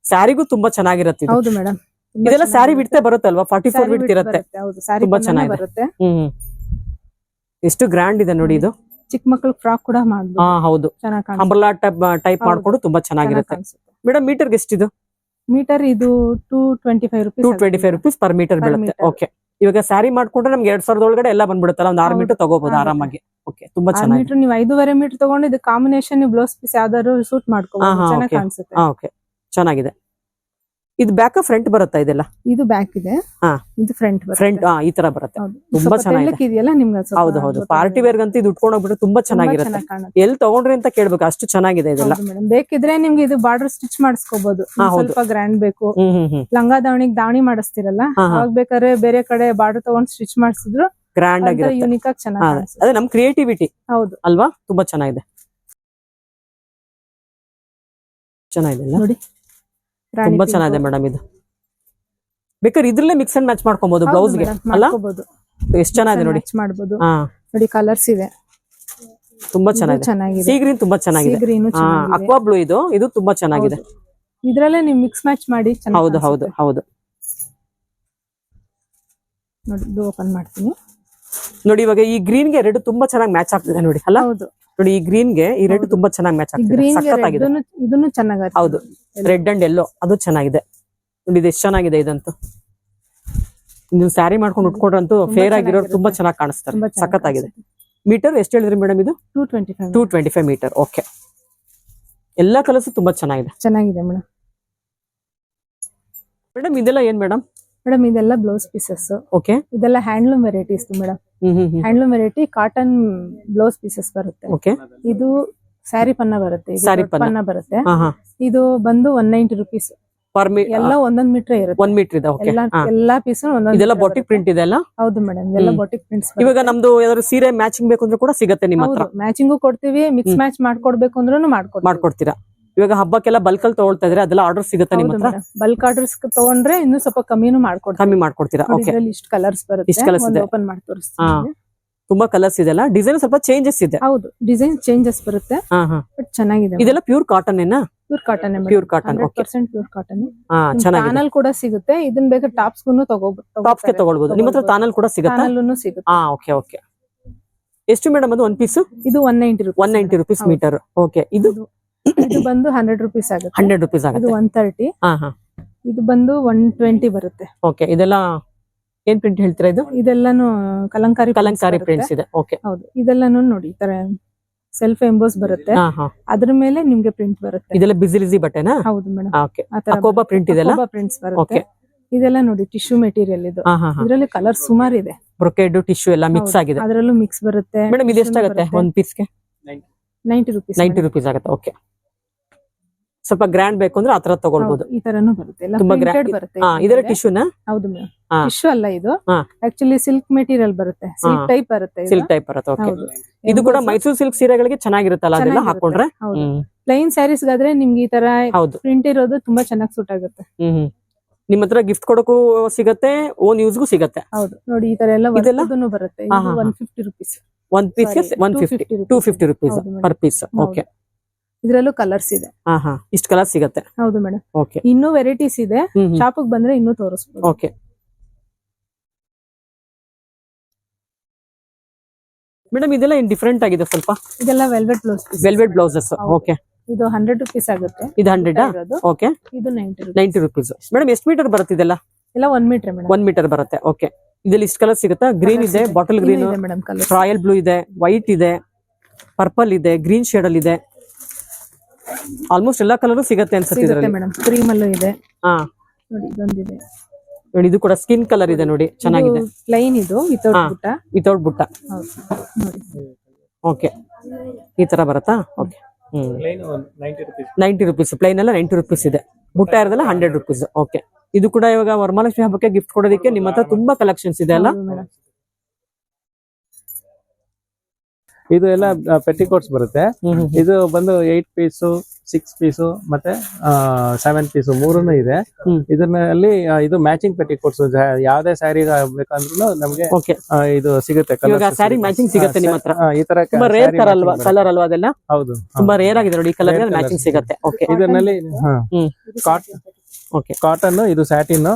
ಸ್ಯಾರಿಗೂ ತುಂಬಾ ಚೆನ್ನಾಗಿರುತ್ತೆ ಹೌದು ಮೇಡಮ್ ಇದೆಲ್ಲ ಸ್ಯಾರಿ ಬಿಡ್ತೆ ಬರುತ್ತಲ್ವಾ? ಫಾರ್ಟಿ ಫೋರ್ ಬಿಡ್ತಿ ಇರುತ್ತೆ ಹೌದು. ಸ್ಯಾರಿ ತುಂಬಾ ಚೆನ್ನಾಗಿ ಬರುತ್ತೆ. ಹ್ಮ್. ಎಷ್ಟು ಗ್ರ್ಯಾಂಡ್ ಇದೆ ನೋಡಿ ಇದು. ಚಿಕ್ಕ ಮಕ್ಕಳು ಫ್ರಾಕ್ ಕೂಡ ಮಾಡ್ಬೋದು. ಹಾ ಹೌದು. ಅಂಬ್ರಲಾ ಟೈಪ್ ಟೈಪ್ ಮಾಡ್ಕೊಂಡು ತುಂಬಾ ಚೆನ್ನಾಗಿರುತ್ತೆ. ಮೇಡಮ್ ಮೀಟರ್ಗೆ ಎಷ್ಟಿದು? ಮೀಟರ್ ಇದು two twenty five rupees two twenty five rupees per metre ಬೀಳುತ್ತೆ. ಓಕೆ ಇವಾಗ ಸ್ಯಾರಿ ಮಾಡ್ಕೊಂಡ್ರೆ ನಮ್ಗೆ ಎರಡ್ ಸಾವಿರದ ಒಳಗಡೆ ಎಲ್ಲ ಬಂದ್ಬಿಡುತ್ತಲ್ಲ ಒಂದು ಆರು. ಮೀಟರ್ ತಗೋಬಹುದು ಆರಾಮಾಗಿ. ಓಕೆ ತುಂಬಾ ಚೆನ್ನಾಗಿ ಮೀಟರ್ ನೀವು ಐದೂವರೆ ಮೀಟರ್ ತಗೊಂಡು ಇದು ಕಾಂಬಿನೇಷನ್ ಬ್ಲೌಸ್ ಪೀಸ್ ಯಾವ್ದಾದ್ರು ಸೂಟ್ ಮಾಡ್ಕೊಬಹುದು ಚೆನ್ನಾಗಿ. ಕಾಣಿಸುತ್ತೆ. ಓಕೆ ಚೆನ್ನಾಗಿದೆ. ಇದು ಬ್ಯಾಕ್ ಫ್ರಂಟ್ ಬರುತ್ತಾ ಇದೆಲ್ಲ? ಇದು ಬ್ಯಾಕ್ ಇದೆ. ಹಾ. ಇದು ಫ್ರಂಟ್ ಫ್ರಂಟ್ ಹಾ ಈ ತರ ಬರುತ್ತೆ. ತುಂಬಾ. ತೆಳ್ಳಕ್ ಇದೆಯಲ್ಲ ನಿಮ್ಗೆ ಹೌದು ಹೌದು. ಪಾರ್ಟಿ ವೇರ್ ಅಂತ ಇದು ಉಟ್ಕೊಂಡು ಹೋಗ್ಬಿಟ್ಟು ತುಂಬಾ ಚೆನ್ನಾಗಿರುತ್ತೆ. ಚೆನ್ನಾಗ್ ಎಲ್ಲಿ ತಗೊಂಡ್ರಿ ಅಂತ ಕೇಳ್ಬೇಕು ಅಷ್ಟು ಚೆನ್ನಾಗಿದೆ ಇದೆಲ್ಲ. ಬೇಕಿದ್ರೆ ನಿಮ್ಗೆ ಇದು ಬಾರ್ಡರ್ ಸ್ಟಿಚ್ ಮಾಡಿಸ್ಕೋಬಹುದು ಸ್ವಲ್ಪ ಗ್ರ್ಯಾಂಡ್ ಬೇಕು. ಲಂಗಾ ದಾವಣಿಗ್ ದಾವಣಿ ಮಾಡಿಸ್ತಿರಲ್ಲ ಹಾ, ಹಾ. ಅವಾಗ ಬೇಕಾದ್ರೆ ಬೇರೆ ಕಡೆ ಬಾರ್ಡರ್ ತಗೊಂಡ್ ಸ್ಟಿಚ್ ಮಾಡಿಸಿದ್ರು ಗ್ರ್ಯಾಂಡ್ ಆಗಿರುತ್ತೆ. ಯೂನಿಕ್ ಆಗಿ ಚೆನ್ನಾಗಿ ಅದೇ ನಮ್ ಕ್ರಿಯೇಟಿವಿಟಿ ಹೌದು. ಅಲ್ವಾ? ತುಂಬಾ ಚೆನ್ನಾಗಿದೆ. ಚೆನ್ನಾಗಿದೆ ನೋಡಿ. ತುಂಬಾ ಚೆನ್ನಾಗಿದೆ ಮೇಡಮ್ ಇದು. ಬೇಕಾದ್ರೆ ಇದ್ರಲ್ಲೇ ಮಿಕ್ಸ್ ಅಂಡ್ ಮ್ಯಾಚ್ ಮಾಡ್ಕೊಬಹುದು ಹೌದು ಬ್ಲೌಸ್ಗೆ madam, ಅಲ್ಲ? ಎಷ್ಟು ಚೆನ್ನಾಗಿದೆ ನೋಡಿ. ಮಾಡ್ಬೋದು. ನೋಡಿ ಕಲರ್ಸ್ ಇದೆ. ತುಂಬಾ ಚೆನ್ನಾಗಿದೆ. ಸೀ ಗ್ರೀನ್ ತುಂಬಾ ಚೆನ್ನಾಗಿದೆ. ಅಕ್ವಾ ಬ್ಲೂ ಇದು ಇದು ತುಂಬಾ ಚೆನ್ನಾಗಿದೆ. ಇದ್ರಲ್ಲೇ ನೀವು ಮಿಕ್ಸ್ ಮ್ಯಾಚ್ ಮಾಡಿ ಹೌದು ಹೌದು ಹೌದು. ನೋಡಿ ಓಪನ್ ಮಾಡ್ತೀನಿ. ನೋಡಿ ಇವಾಗ ಈ ಗ್ರೀನ್ಗೆ ರೆಡ್ ತುಂಬಾ ಚೆನ್ನಾಗಿ ಮ್ಯಾಚ್ ಆಗ್ತಿದೆ ನೋಡಿ ಅಲ್ಲ? ಹೌದು. ನೋಡಿ ಈ ಗ್ರೀನ್ಗೆ ಈ ರೆಡ್ ತುಂಬಾ ಚೆನ್ನಾಗಿ ಮ್ಯಾಚ್ ಆಗ್ತಿದೆ. ಇದನ್ನು ಚೆನ್ನಾಗಿ ಹೌದು. ರೆಡ್ ಅಂಡ್ ಎಲ್ಲೋ ಅದು ಚೆನ್ನಾಗಿದೆ. ನೋಡಿ ಇದು ಎಷ್ಟು ಚೆನ್ನಾಗಿದೆ ಇದಂತೂ. ನೀವು ಸ್ಯಾರಿ ಮಾಡ್ಕೊಂಡು ಉಟ್ಕೊಂಡ್ರಂತೂ ಫೇರ್ ಆಗಿರೋರು ತುಂಬಾ ಚೆನ್ನಾಗಿ ಕಾಣಿಸ್ತಾರೆ. ಸಖತ್ ಆಗಿದೆ ಮೀಟರ್ ಎಷ್ಟು ಹೇಳಿದ್ರಿ ಮೇಡಮ್ ಇದು? Two twenty five two twenty five metre okay ಎಲ್ಲಾ ಕಲರ್ಸ್ ತುಂಬಾ ಚೆನ್ನಾಗಿದೆ. ಚೆನ್ನಾಗಿದೆ ಮೇಡಮ್. ಮೇಡಮ್ ಇದೆಲ್ಲ ಏನ್ ಮೇಡಮ್ ಮೇಡಮ್ ಇದೆಲ್ಲ ಬ್ಲೌಸ್ ಪೀಸಸ್ ಓಕೆ ಇದೆಲ್ಲ ಹ್ಯಾಂಡ್ಲೂಮ್ ವೆರೈಟೀಸ್ ಮೇಡಮ್ ಹ್ಮ್ ಹ್ಮ್ ಹ್ಮ್. Handloom variety cotton blouse pieces ಬರುತ್ತೆ. ಓಕೆ ಇದು ಸ್ಯಾರಿ ಪನ್ನ ಬರುತ್ತೆ ಸ್ಯಾರಿ ಪನ್ನ. ಬರುತ್ತೆ. ಇದು ಬಂದು ಒನ್ ನೈಂಟಿ ರುಪೀಸ್ ಎಲ್ಲ ಒಂದೊಂದ್ ಮೀಟರ್ ಇರುತ್ತೆ. ಒಂದ್ ಮೀಟರ್ ಇದೆ ಎಲ್ಲಾ ಪೀಸ್ ಇದೆಲ್ಲ ಬೊಟಿಕ್ ಪ್ರಿಂಟ್ ಇದೆ ಅಲ್ಲ? ಹೌದು ಮೇಡಮ್ ಎಲ್ಲ ಬಾಟಿಕ್ ಪ್ರಿಂಟ್ಸ್ ಇವಾಗ ನಮ್ದು ಯಾವ್ದಾದ್ರು ಸೀರೆ ಮ್ಯಾಚಿಂಗ್ ಬೇಕು ಅಂದ್ರೆ ಕೂಡ ಸಿಗತ್ತೆ ನಿಮ್ಮ ಹತ್ರ. ಮ್ಯಾಚಿಂಗು ಕೊಡ್ತೀವಿ ಮಿಕ್ಸ್ ಮ್ಯಾಚ್ ಮಾಡ್ಕೊಡ್ಬೇಕು ಅಂದ್ರೂ ಮಾಡ್ಕೊಡ್ತೀರಾ? ಇವಾಗ ಹಬ್ಬಕ್ಕೆಲ್ಲ ಅಲ್ಲಿ ತಗೊಳ್ತಾ ಇದ್ರೆ ಅದೆಲ್ಲ ಆರ್ಡರ್ ಸಿಗುತ್ತೆ ನಿಮ್ಮ ಹತ್ರ? ಬಲ್ಕ್ ಆರ್ಡರ್ಸ್ ತಗೊಂಡ್ರೆ ಇನ್ನು ಸ್ವಲ್ಪ ಕಮ್ಮಿನೂ ಮಾಡ್ಕೊಡ್ತೀವಿ. ಕಮ್ಮಿ ಮಾಡ್ಕೊಡ್ತೀರಾ? ಓಕೆ ಇಷ್ಟು ಕಲರ್ಸ್ ಬರುತ್ತೆ. ಇಷ್ಟ್ colours ಇದೆ. ಓಪನ್ ಮಾಡಿ. ತೋರಿಸ್ತೀನಿ. ತುಂಬಾ ಕಲರ್ಸ್ ಇದೆಲ್ಲ ಡಿಸೈನ್ ಸ್ವಲ್ಪ ಚೇಂಜಸ್ ಇದೆ. ಹೌದು ಡಿಸೈನ್ ಚೇಂಜಸ್ ಬರುತ್ತೆ. ಬಟ್ ಚೆನ್ನಾಗಿದೆ ಇದೆಲ್ಲ ಪ್ಯೂರ್ ಕಾಟನ್ ಏನ? Pure cotton pure cotton percent pure cotton ತಾನಲ್ ಕೂಡ ಸಿಗುತ್ತೆ. ಇದನ್ನ ಬೇಕಾದ್ರೆ ಟಾಪ್ಸ್ ಗುನ್ನು ಟಾಪ್ಸ್ಗೆ ತಗೊಳ್ಬಹುದು ನಿಮ್ಮ ಹತ್ರ ತಾನಲ್ ಕೂಡ ಸಿಗುತ್ತೆ? ತಾನಲ್ಲೂ ಸಿಗುತ್ತೆ. ಹಾ ಓಕೆ ಓಕೆ ಎಷ್ಟು ಮೇಡಮ್ ಅದು? ಒನ್ ಪೀಸ್ ಇದು one ninety rupees one ninety rupees metre okay ಇದು? ಇದು ಬಂದು ಹಂಡ್ರೆಡ್ ರುಪೀಸ್ ಆಗುತ್ತೆ. ಹಂಡ್ರೆಡ್ ರುಪೀಸ್ ಆಗುತ್ತೆ. ಒನ್ ತರ್ಟಿ ಇದು ಬಂದು ಒನ್ ಟ್ವೆಂಟಿ ಬರುತ್ತೆ. ಓಕೆ ಇದೆಲ್ಲ ಏನ್ ಪ್ರಿಂಟ್ ಹೇಳ್ತೀರಾ ಇದು? ಇದೆಲ್ಲಾನು ಕಲಂಕಾರಿ ಕಲಂಕಾರಿ. ಪ್ರಿಂಟ್ಸ್ ಇದೆ. ಓಕೆ ಹೌದು. ಇದೆಲ್ಲಾನು ನೋಡಿ ಈ ತರ ಸೆಲ್ಫ್ ಎಂಬೋಸ್ ಬರುತ್ತೆ ಅದ್ರ ಮೇಲೆ ನಿಮ್ಗೆ ಪ್ರಿಂಟ್ ಬರುತ್ತೆ. ಇದೆಲ್ಲ ಬಿಸಿ ಬಿಸಿ ಬಟ್ಟೆನಾ? ಹೌದು ಮೇಡಮ್ ಓಕೆ ಅಕೋಬಾ ಪ್ರಿಂಟ್ ಇದೆಲ್ಲ ಪ್ರಿಂಟ್ಸ್ ಓಕೆ ಬರುತ್ತೆ. ಇದೆಲ್ಲ ನೋಡಿ ಟಿಶ್ಯೂ ಮೆಟೀರಿಯಲ್ ಇದು. ಇದರಲ್ಲಿ ಕಲರ್ ಸುಮಾರು ಇದೆ. ಬ್ರೊಕೆಡ್ ಟಿಶ್ಯೂ ಎಲ್ಲ ಮಿಕ್ಸ್ ಆಗಿದೆ. ಅದರಲ್ಲೂ ಮಿಕ್ಸ್ ಬರುತ್ತೆ. ಮೇಡಮ್ ಇದು ಎಷ್ಟಾಗುತ್ತೆ? ಒಂದ್ ಪೀಸ್ಗೆ ನೈಂಟಿ ರುಪೀಸ್ ನೈಂಟಿ ರುಪೀಸ್ ಆಗುತ್ತೆ. ಓಕೆ ಸ್ವಲ್ಪ ಗ್ರ್ಯಾಂಡ್ ಬೇಕು ಅಂದ್ರೆ ಆತರ ತಗೊಳ್ಬಹುದು ಈ ತರನು ಬರುತ್ತೆ. ಎಲ್ಲ ತುಂಬಾ printed ಬರುತ್ತೆ. ಇದ್ರ ಟಿಶ್ಯೂನಾ ಹೌದು ಮೇಡಮ್. ಟಿಶ್ಯೂ ಅಲ್ಲ ಇದು. ಆಕ್ಚುಲಿ ಸಿಲ್ಕ್ ಮೆಟೀರಿಯಲ್ ಬರುತ್ತೆ. ಸಿಲ್ಕ್ ಟೈಪ್ ಬರುತ್ತೆ. ಸಿಲ್ಕ್ ಟೈಪ್ ಬರುತ್ತೆ ಓಕೆ ಇದು ಕೂಡ ಮೈಸೂರು ಸಿಲ್ಕ್ ಸೀರೆಗಳಿಗೆ ಚೆನ್ನಾಗಿರುತ್ತಲ್ಲ ಅದೆಲ್ಲ ಚೆನ್ನಾಗಿರುತ್ತೆ. ಹಾಕೊಂಡ್ರೆ? ಪ್ಲೈನ್ ಸ್ಯಾರೀಸ್ ಗಾದ್ರೆ ನಿಮ್ಗೆ ಈ ತರ ಪ್ರಿಂಟ್ ಇರೋದು ತುಂಬಾ ಚೆನ್ನಾಗಿ ಸೂಟ್ ಆಗುತ್ತೆ. ನಿಮ್ ಹತ್ರ ಗಿಫ್ಟ್ ಕೊಡಕ್ಕೂ ಸಿಗತ್ತೆ ಓನ್ ಯೂಸ್ಗೂ ಸಿಗತ್ತೆ? ಹೌದು. ನೋಡಿ ಈ ತರ ಎಲ್ಲ ಇದೆಲ್ಲ? ಬರುತ್ತೆ. One. Fifty rupees one piece one fifty 250 two fifty rupees per piece okay ಇದ್ರಲ್ಲೂ colours ಇದೆ. ಇಷ್ಟು ಕಲರ್ ಸಿಗತ್ತೆ. ಹೌದು ಮೇಡಮ್ ಓಕೆ ಇನ್ನೂ ವೆರೈಟೀಸ್ ಇದೆ. ಹ್ಮ್ ಶಾಪ್ ಬಂದ್ರೆ ಇನ್ನೂ ತೋರಿಸ್ಬೋದು. ಓಕೆ ಮೇಡಮ್ ಇದೆಲ್ಲ ಏನ್ ಡಿಫ್ರೆಂಟ್ ಆಗಿದೆ ಸ್ವಲ್ಪ? ಇದೆಲ್ಲ velvet blouse velvet blouses okay ಇದು ಹಂಡ್ರೆಡ್ ರುಪೀಸ್ ಆಗುತ್ತೆ. ಇದು ಹಂಡ್ರೆಡ್ ಓಕೆ ಇದು ninety rupees ninety rupees madam ಎಷ್ಟು ಮೀಟರ್ ಬರುತ್ತೆ ಇದೆಲ್ಲ? ಎಲ್ಲ one metre madam. One metre ಬರುತ್ತೆ ಓಕೆ ಇದ್ರಲ್ಲಿ ಇಷ್ಟು ಕಲರ್ ಸಿಗುತ್ತಾ? ಗ್ರೀನ್ ಇದೆ ಬಾಟಲ್ ಗ್ರೀನ್ ರಾಯಲ್ ಬ್ಲೂ ಇದೆ ವೈಟ್ ಇದೆ ಪರ್ಪಲ್ ಇದೆ ಗ್ರೀನ್ ಶೇಡ್ ಅಲ್ಲಿ ಇದೆ. ಆಲ್ಮೋಸ್ಟ್ ಎಲ್ಲಾ ಕಲರ್ ಸಿಗುತ್ತೆ ಅನ್ಸುತ್ತೆ ಮೇಡಮ್. ಕ್ರೀಮ್ ಅಲ್ಲೂ ಇದೆ. ಹಾ. ನೋಡಿ ಇದೊಂದಿದೆ. ನೋಡಿ ಇದು ಕೂಡ ಸ್ಕಿನ್ ಕಲರ್ ಇದೆ ನೋಡಿ ಚೆನ್ನಾಗಿದೆ. ಪ್ಲೈನ್ ಇದು ವಿತೌಟ್. ಬುಟ್ಟ? ವಿತೌಟ್ ಬುಟ್ಟ. ನೋಡಿ. ಓಕೆ ಈ ತರ ಬರುತ್ತಾ? ಓಕೆ ನೈಂಟಿ ರುಪೀಸ್ ಪ್ಲೈನ್ ಎಲ್ಲ ನೈಂಟಿ ರುಪೀಸ್ ಇದೆ. ಬುಟ್ಟ ಇರೋದಲ್ಲ ಹಂಡ್ರೆಡ್ ರುಪೀಸ್ ಓಕೆ ಇದು ಕೂಡ ಇವಾಗ ವರಮಹಾಲಕ್ಷ್ಮಿ ಹಬ್ಬಕ್ಕೆ ಗಿಫ್ಟ್ ಕೊಡೋದಕ್ಕೆ ನಿಮ್ಮ ಹತ್ರ ತುಂಬಾ ಕಲೆಕ್ಷನ್ಸ್ ಇದೆ ಅಲ್ಲ ಹೌದು ಮೇಡಮ್ ಇದು ಎಲ್ಲ ಪೆಟಿಕೋಟ್ಸ್ ಬರುತ್ತೆ. ಇದು ಬಂದು ಏಟ್ ಪೀಸು ಸಿಕ್ಸ್ ಪೀಸು ಮತ್ತೆ ಸೆವೆನ್ ಪೀಸು ಮೂರನ್ನು ಇದೆ. ಇದರಲ್ಲಿ ಇದು ಮ್ಯಾಚಿಂಗ್ ಪೆಟಿಕೋಟ್ಸ್ ಯಾವ್ದೇ ಸ್ಯಾರಿ ಬೇಕಂದ್ರೂ ನಮ್ಗೆ ಓಕೆ ಇದು ಸಿಗುತ್ತೆ ಸ್ಯಾರಿ ಮ್ಯಾಚಿಂಗ್ ಸಿಗುತ್ತೆ. ನಿಮ್ಮ ಹತ್ರ? ಈ ತರ ರೇರ್ ತರ ಅಲ್ವಾ ಕಲರ್ ಅಲ್ವಾ ಅದೆಲ್ಲ? ಹೌದು ತುಂಬಾ ರೇರ್ ಆಗಿದೆ ನೋಡಿ ಕಲರ್ ಮ್ಯಾಚಿಂಗ್ ಸಿಗುತ್ತೆ. ಇದರಲ್ಲಿ ಕಾಟನ್ ಓಕೆ ಕಾಟನ್ ಇದು ಸ್ಯಾಟಿನ್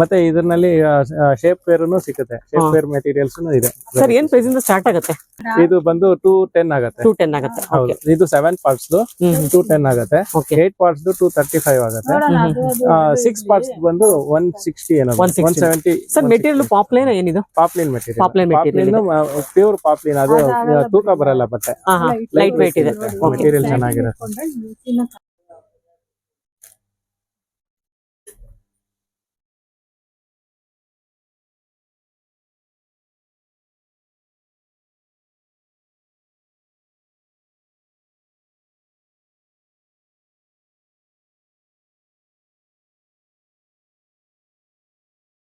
ಮತ್ತೆ ಇದರಲ್ಲಿ ಶೇಪ್ ವೇರ್ನು ಸಿಗುತ್ತೆ ಶೇಪ್ ವೇರ್ ಮೆಟೀರಿಯಲ್ಸ್ ಇದೆ. ಸರ್ ಏನ್ ಪ್ರೈಸ್ ಇಂದ ಸ್ಟಾರ್ಟ್ ಆಗುತ್ತೆ? ಇದು ಬಂದು ಟೂ ಟೆನ್ ಆಗುತ್ತೆ. ಟೂ ಟೆನ್ ಆಗುತ್ತೆ. ಹೌದು. ಇದು ಸೆವೆನ್ ಪಾರ್ಟ್ಸ್ ಟೂ ಟೆನ್ ಆಗುತ್ತೆ. Eight parts two thirty five ಆಗುತ್ತೆ. ಸಿಕ್ಸ್ ಪಾರ್ಟ್ಸ್ ಬಂದು ಒನ್ ಸಿಕ್ಸ್ಟಿ ಏನೋ 160. One seventy sir material poplin ಏನಿದು? Poplin material Poplin material pure poplin ಅದು ತೂಕ ಬರಲ್ಲ ಬಟ್ಟೆ. ಲೈಟ್ ವೇಟ್ ಇದೆ. ಓಕೆ ಮೆಟೀರಿಯಲ್ ಚೆನ್ನಾಗಿರುತ್ತೆ.